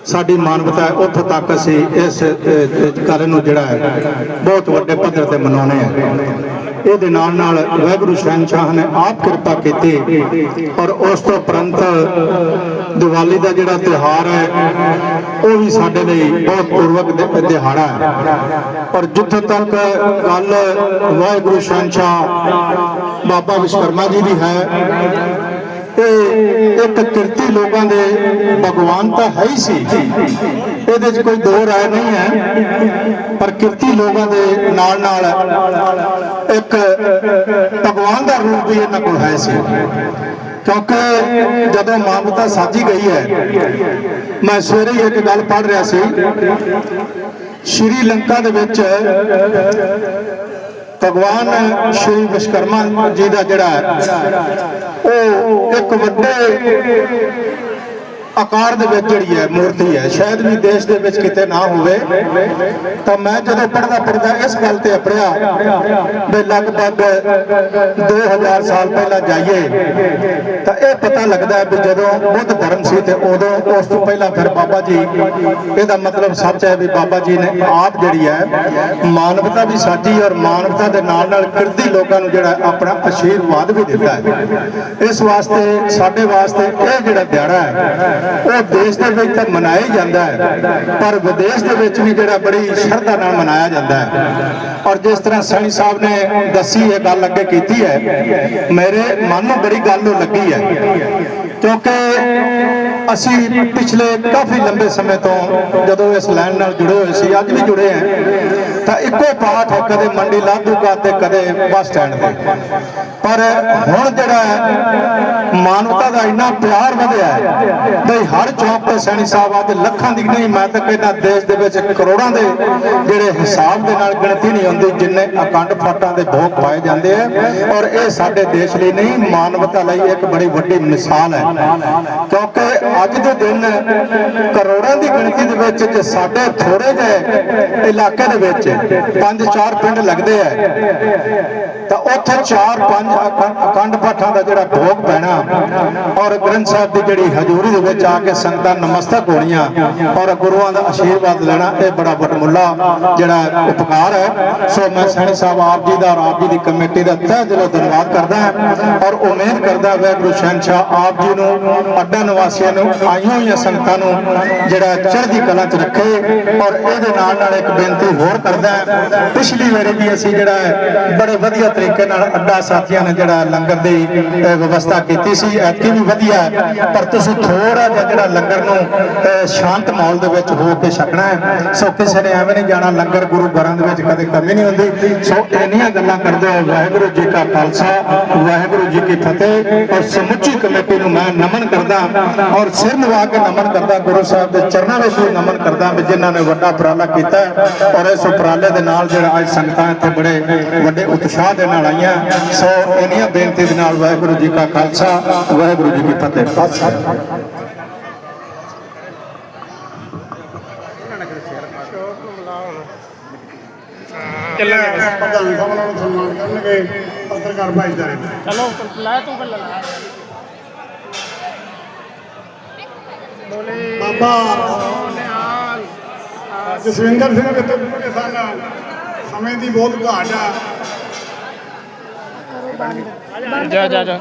ਸਾਡੀ ਮਾਨਵਤਾ ਹੈ, ਉੱਥੋਂ ਤੱਕ ਅਸੀਂ ਇਸ ਗੱਲ ਨੂੰ ਜਿਹੜਾ ਹੈ, ਬਹੁਤ ਵੱਡੇ ਪੱਧਰ ਤੇ ਮਨਾਉਣੇ ਆ ਇਹਦੇ ਨਾਲ ਨਾਲ ਵਾਹਿਗੁਰੂ ਸ਼ਾਹ ਨੇ ਆਪ ਕਿਰਪਾ ਕੀਤੀ। ਔਰ ਉਸ ਤੋਂ ਪ੍ਰੰਤ ਦੀਵਾਲੀ ਦਾ ਜਿਹੜਾ ਤਿਹਾਰ ਹੈ, ਉਹ ਵੀ ਸਾਡੇ ਲਈ ਬਹੁਤ ਪੂਰਵਕ ਦਿਹਾੜਾ ਹੈ। ਔਰ ਜਿੱਥੇ ਤੱਕ ਗੱਲ ਵਾਹਿਗੁਰੂ ਸ਼ਾਹ ਬਾਬਾ ਵਿਸ਼ਵਕਰਮਾ ਜੀ ਦੀ ਹੈ, ਇਹ ਇੱਕ ਕਿਰਤੀ ਲੋਕਾਂ ਦੇ ਭਗਵਾਨ ਤਾਂ ਹੈ ਹੀ ਸੀ। ਇਹਦੇ 'ਚ ਕੋਈ ਦੋ ਰਾਏ ਨਹੀਂ ਹੈ ਪ੍ਰਕਿਰਤੀ ਲੋਕਾਂ ਦੇ ਨਾਲ ਨਾਲ ਇੱਕ ਭਗਵਾਨ ਦਾ ਰੂਪ ਵੀ ਇਹਨਾਂ ਕੋਲ ਹੈ ਸੀ। ਕਿਉਂਕਿ ਜਦੋਂ ਮਾਨਵਤਾ ਸਾਜੀ ਗਈ ਹੈ, ਮੈਂ ਸਵੇਰੇ ਹੀ ਇੱਕ ਗੱਲ ਪੜ੍ਹ ਰਿਹਾ ਸੀ। ਸ਼੍ਰੀ ਲੰਕਾ ਦੇ ਵਿੱਚ ਭਗਵਾਨ ਸ਼੍ਰੀ ਵਿਸ਼ਕਰਮਾ ਜੀ ਦਾ ਜਿਹੜਾ ਹੈ, ਉਹ ਇੱਕ ਵੱਡੇ ਆਕਾਰ ਦੇ ਵਿੱਚ ਜਿਹੜੀ ਹੈ ਮੂਰਤੀ ਹੈ, ਸ਼ਾਇਦ ਵੀ ਦੇਸ਼ ਦੇ ਵਿੱਚ ਕਿਤੇ ਨਾ ਹੋਵੇ, ਤਾਂ ਮੈਂ ਜਦੋਂ ਪੜਦਾ ਪੜਦਾ ਇਸ ਗੱਲ ਤੇ ਅਪੜਿਆ ਵੀ ਲਗਭਗ 2000 ਸਾਲ ਪਹਿਲਾਂ ਜਾਈਏ, ਤਾਂ ਇਹ ਪਤਾ ਲੱਗਦਾ ਵੀ ਜਦੋਂ ਬੁੱਧ ਧਰਮ ਸੀ ਤੇ ਉਦੋਂ ਉਸ ਤੋਂ ਪਹਿਲਾਂ ਫਿਰ ਬਾਬਾ ਜੀ, ਇਹਦਾ ਮਤਲਬ ਸੱਚ ਹੈ ਵੀ ਬਾਬਾ ਜੀ ਨੇ ਆਪ ਜਿਹੜੀ ਹੈ, ਮਾਨਵਤਾ ਵੀ ਸਾਜੀ ਔਰ ਮਾਨਵਤਾ ਦੇ ਨਾਲ ਨਾਲ ਕਿਰਤੀ ਲੋਕਾਂ ਨੂੰ ਜਿਹੜਾ ਆਪਣਾ ਆਸ਼ੀਰਵਾਦ ਵੀ ਦਿੱਤਾ ਹੈ। ਇਸ ਵਾਸਤੇ, ਸਾਡੇ ਵਾਸਤੇ ਇਹ ਜਿਹੜਾ ਦਿਹਾੜਾ ਹੈ ਉਹ ਦੇਸ਼ ਦੇ ਵਿੱਚ ਤਾਂ ਮਨਾਇਆ ਹੀ ਜਾਂਦਾ ਹੈ। ਪਰ ਵਿਦੇਸ਼ ਦੇ ਵਿੱਚ ਵੀ ਜਿਹੜਾ ਬੜੀ ਸ਼ਰਧਾ ਨਾਲ ਮਨਾਇਆ ਜਾਂਦਾ ਹੈ। ਔਰ ਜਿਸ ਤਰ੍ਹਾਂ ਸੈਣੀ ਸਾਹਿਬ ਨੇ ਦੱਸੀ, ਇਹ ਗੱਲ ਅੱਗੇ ਕੀਤੀ ਹੈ। ਮੇਰੇ ਮਨ ਨੂੰ ਬੜੀ ਗੱਲ ਉਹ ਲੱਗੀ ਹੈ। ਕਿਉਂਕਿ ਅਸੀਂ ਪਿਛਲੇ ਕਾਫੀ ਲੰਬੇ ਸਮੇਂ ਤੋਂ ਜਦੋਂ ਇਸ ਲਾਈਨ ਨਾਲ ਜੁੜੇ ਹੋਏ ਸੀ, ਅੱਜ ਵੀ ਜੁੜੇ ਹਾਂ, ਤਾਂ ਇੱਕੋ ਪਾਠ ਹੈ, ਕਦੇ ਮੰਡੀ ਲਾਧੂਕਾ ਤੇ, ਕਦੇ ਬੱਸ ਸਟੈਂਡ ਤੇ। ਪਰ ਹੁਣ ਜਿਹੜਾ ਮਾਨਵਤਾ ਦਾ ਇੰਨਾ ਪਿਆਰ ਵਧਿਆ ਹੈ ਬਈ ਹਰ ਚੌਂਕ ਤੇ ਸੈਣੀ ਸਾਹਿਬ ਅੱਜ ਲੱਖਾਂ ਦੀ ਨਹੀਂ, ਮੈਂ ਤਾਂ ਕਹਿੰਦਾ ਦੇਸ਼ ਦੇ ਵਿੱਚ ਕਰੋੜਾਂ ਦੇ ਜਿਹੜੇ ਹਿਸਾਬ ਦੇ ਨਾਲ ਗਿਣਤੀ ਨਹੀਂ ਹੁੰਦੀ, ਜਿੰਨੇ ਅਕੰਡ ਫਾਟਾਂ ਦੇ ਭੋਗ ਪਾਏ ਜਾਂਦੇ ਆ। ਔਰ ਇਹ ਸਾਡੇ ਦੇਸ਼ ਲਈ ਨਹੀਂ, ਮਾਨਵਤਾ ਲਈ ਇੱਕ ਬੜੀ ਵੱਡੀ ਮਿਸਾਲ ਹੈ। ਕਿਉਂਕਿ ਅੱਜ ਦੇ ਦਿਨ ਕਰੋੜਾਂ ਦੀ ਗਿਣਤੀ ਦੇ ਵਿੱਚ ਜੇ ਸਾਡੇ ਥੋੜੇ ਜਿਹੇ ਇਲਾਕੇ ਦੇ ਵਿੱਚ ਪੰਜ ਚਾਰ ਪਿੰਡ ਲੱਗਦੇ ਆ। ਤਾਂ ਉੱਥੇ ਚਾਰ, ਪੰਜ ਅਖੰਡ- ਪਾਠਾਂ ਦਾ ਜਿਹੜਾ ਭੋਗ ਪੈਣਾ ਔਰ ਗ੍ਰੰਥ ਸਾਹਿਬ ਦੀ ਜਿਹੜੀ ਹਜ਼ੂਰੀ ਦੇ ਵਿੱਚ ਆ ਕੇ ਸੰਗਤਾਂ ਨਮਸਤਕ ਹੋਣੀਆਂ ਔਰ ਗੁਰੂਆਂ ਦਾ ਆਸ਼ੀਰਵਾਦ ਲੈਣਾ, ਇਹ ਬੜਾ ਵੱਡਮੁੱਲਾ ਜਿਹੜਾ ਉਪਕਾਰ ਹੈ। ਸੋ ਮੈਂ ਸੈਣੀ ਸਾਹਿਬ ਆਪ ਜੀ ਦਾ ਔਰ ਆਪ ਜੀ ਦੀ ਕਮੇਟੀ ਦਾ ਤਹਿ ਦਿਲੋਂ ਧੰਨਵਾਦ ਕਰਦਾ ਹਾਂ ਔਰ ਉਮੀਦ ਕਰਦਾ ਵਾਹਿਗੁਰੂ ਸ਼ਾਹ ਆਪ ਜੀ ਨੂੰ, ਅੱਡਾ ਨਿਵਾਸੀਆਂ ਨੂੰ, ਆਈਆਂ ਹੋਈਆਂ ਸੰਗਤਾਂ ਨੂੰ ਜਿਹੜਾ ਚੜ੍ਹਦੀ ਕਲਾ 'ਚ ਰੱਖੇ ਔਰ ਇਹਦੇ ਨਾਲ ਨਾਲ ਇੱਕ ਬੇਨਤੀ ਹੋਰ ਕਰਦਾ ਪਿਛਲੀ ਵਾਰੀ ਵੀ ਅਸੀਂ ਜਿਹੜਾ ਹੈ ਬੜੇ ਵਧੀਆ ਤਰੀਕੇ ਨਾਲ ਅੱਡਾ ਸਾਥੀਆਂ ਨੇ ਜਿਹੜਾ ਲੰਗਰ ਦੀ ਵਿਵਸਥਾ ਕੀਤੀ ਸੀ। ਐਤਕੀ ਵੀ ਵਧੀਆ, ਪਰ ਤੁਸੀਂ ਥੋੜਾ ਜਿਹਾ ਜਿਹੜਾ ਲੰਗਰ ਨੂੰ ਸ਼ਾਂਤ ਮਾਹੌਲ ਦੇ ਵਿੱਚ ਹੋ ਕੇ ਛਕਣਾ ਹੈ। ਸੋ ਕਿਸੇ ਨੇ ਐਵੇਂ ਨਹੀਂ ਜਾਣਾ, ਲੰਗਰ ਗੁਰੂ ਘਰਾਂ ਦੇ ਵਿੱਚ ਕਦੇ ਕਮੀ ਨਹੀਂ ਹੁੰਦੀ। ਸੋ ਇੰਨੀਆਂ ਗੱਲਾਂ ਕਰਦੇ ਹੋਏ ਵਾਹਿਗੁਰੂ ਜੀ ਕਾ ਖਾਲਸਾ, ਵਾਹਿਗੁਰੂ ਜੀ ਕੀ ਫਤਿਹ। ਔਰ ਸਮੁੱਚੀ ਕਮੇਟੀ ਨੂੰ ਮੈਂ ਨਮਨ ਕਰਦਾ ਔਰ ਸਿਰ ਨਿਵਾ ਕੇ ਨਮਨ ਕਰਦਾ, ਗੁਰੂ ਸਾਹਿਬ ਦੇ ਚਰਨਾਂ ਵਿੱਚ ਵੀ ਨਮਨ ਕਰਦਾ ਵੀ ਜਿਨ੍ਹਾਂ ਨੇ ਵੱਡਾ ਉਪਰਾਲਾ ਕੀਤਾ ਹੈ। ਔਰ ਇਸ ਉਪਰਾਲੇ ਦੇ ਨਾਲ ਜਿਹੜਾ ਅੱਜ ਸੰਗਤਾਂ ਇੱਥੇ ਬੜੇ ਵੱਡੇ ਉਤਸ਼ਾਹ ਦੇ ਨਾਲ ਆਈਆਂ। ਸੋ ਇੰਨੀਆਂ ਬੇਨਤੀ ਦੇ ਨਾਲ ਵਾਹਿਗੁਰੂ ਜੀ ਕਾ ਖਾਲਸਾ ਵਾਹਿਗੁਰੂ ਜੀ ਕੀ ਫਤਿਹ। ਬਸ ਚੱਲਾਂਗੇ ਬਸ। ਪ੍ਰਧਾਨ ਸਾਹਿਬ ਨੂੰ ਸਨਮਾਨ ਕਰਨਗੇ ਪੱਤਰਕਾਰ ਭਾਈਚਾਰੇ ਚਲੋ ਲੈ ਤੂੰ ਪਹਿਲਾਂ ਲਾ ਬੋਲੇ। ਬਾਬਾ। ਨਿਹਾਲ ਜਸਵਿੰਦਰ ਸਿੰਘ ਕਿੱਥੇ ਪਹੁੰਚੇ ਸਨ? ਸਮੇਂ ਦੀ ਬਹੁਤ ਘਾਟ ਆ। ਜਾ ਜਾ ਜਾ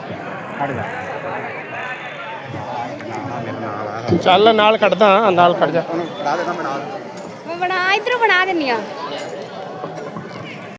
ਚੱਲ ਨਾਲ ਖੜਦਾ ਨਾਲ ਖੜ ਜਾ ਮੈਂ ਬਣਾ ਇਧਰੋਂ ਬਣਾ ਦਿੰਨੀ ਆ।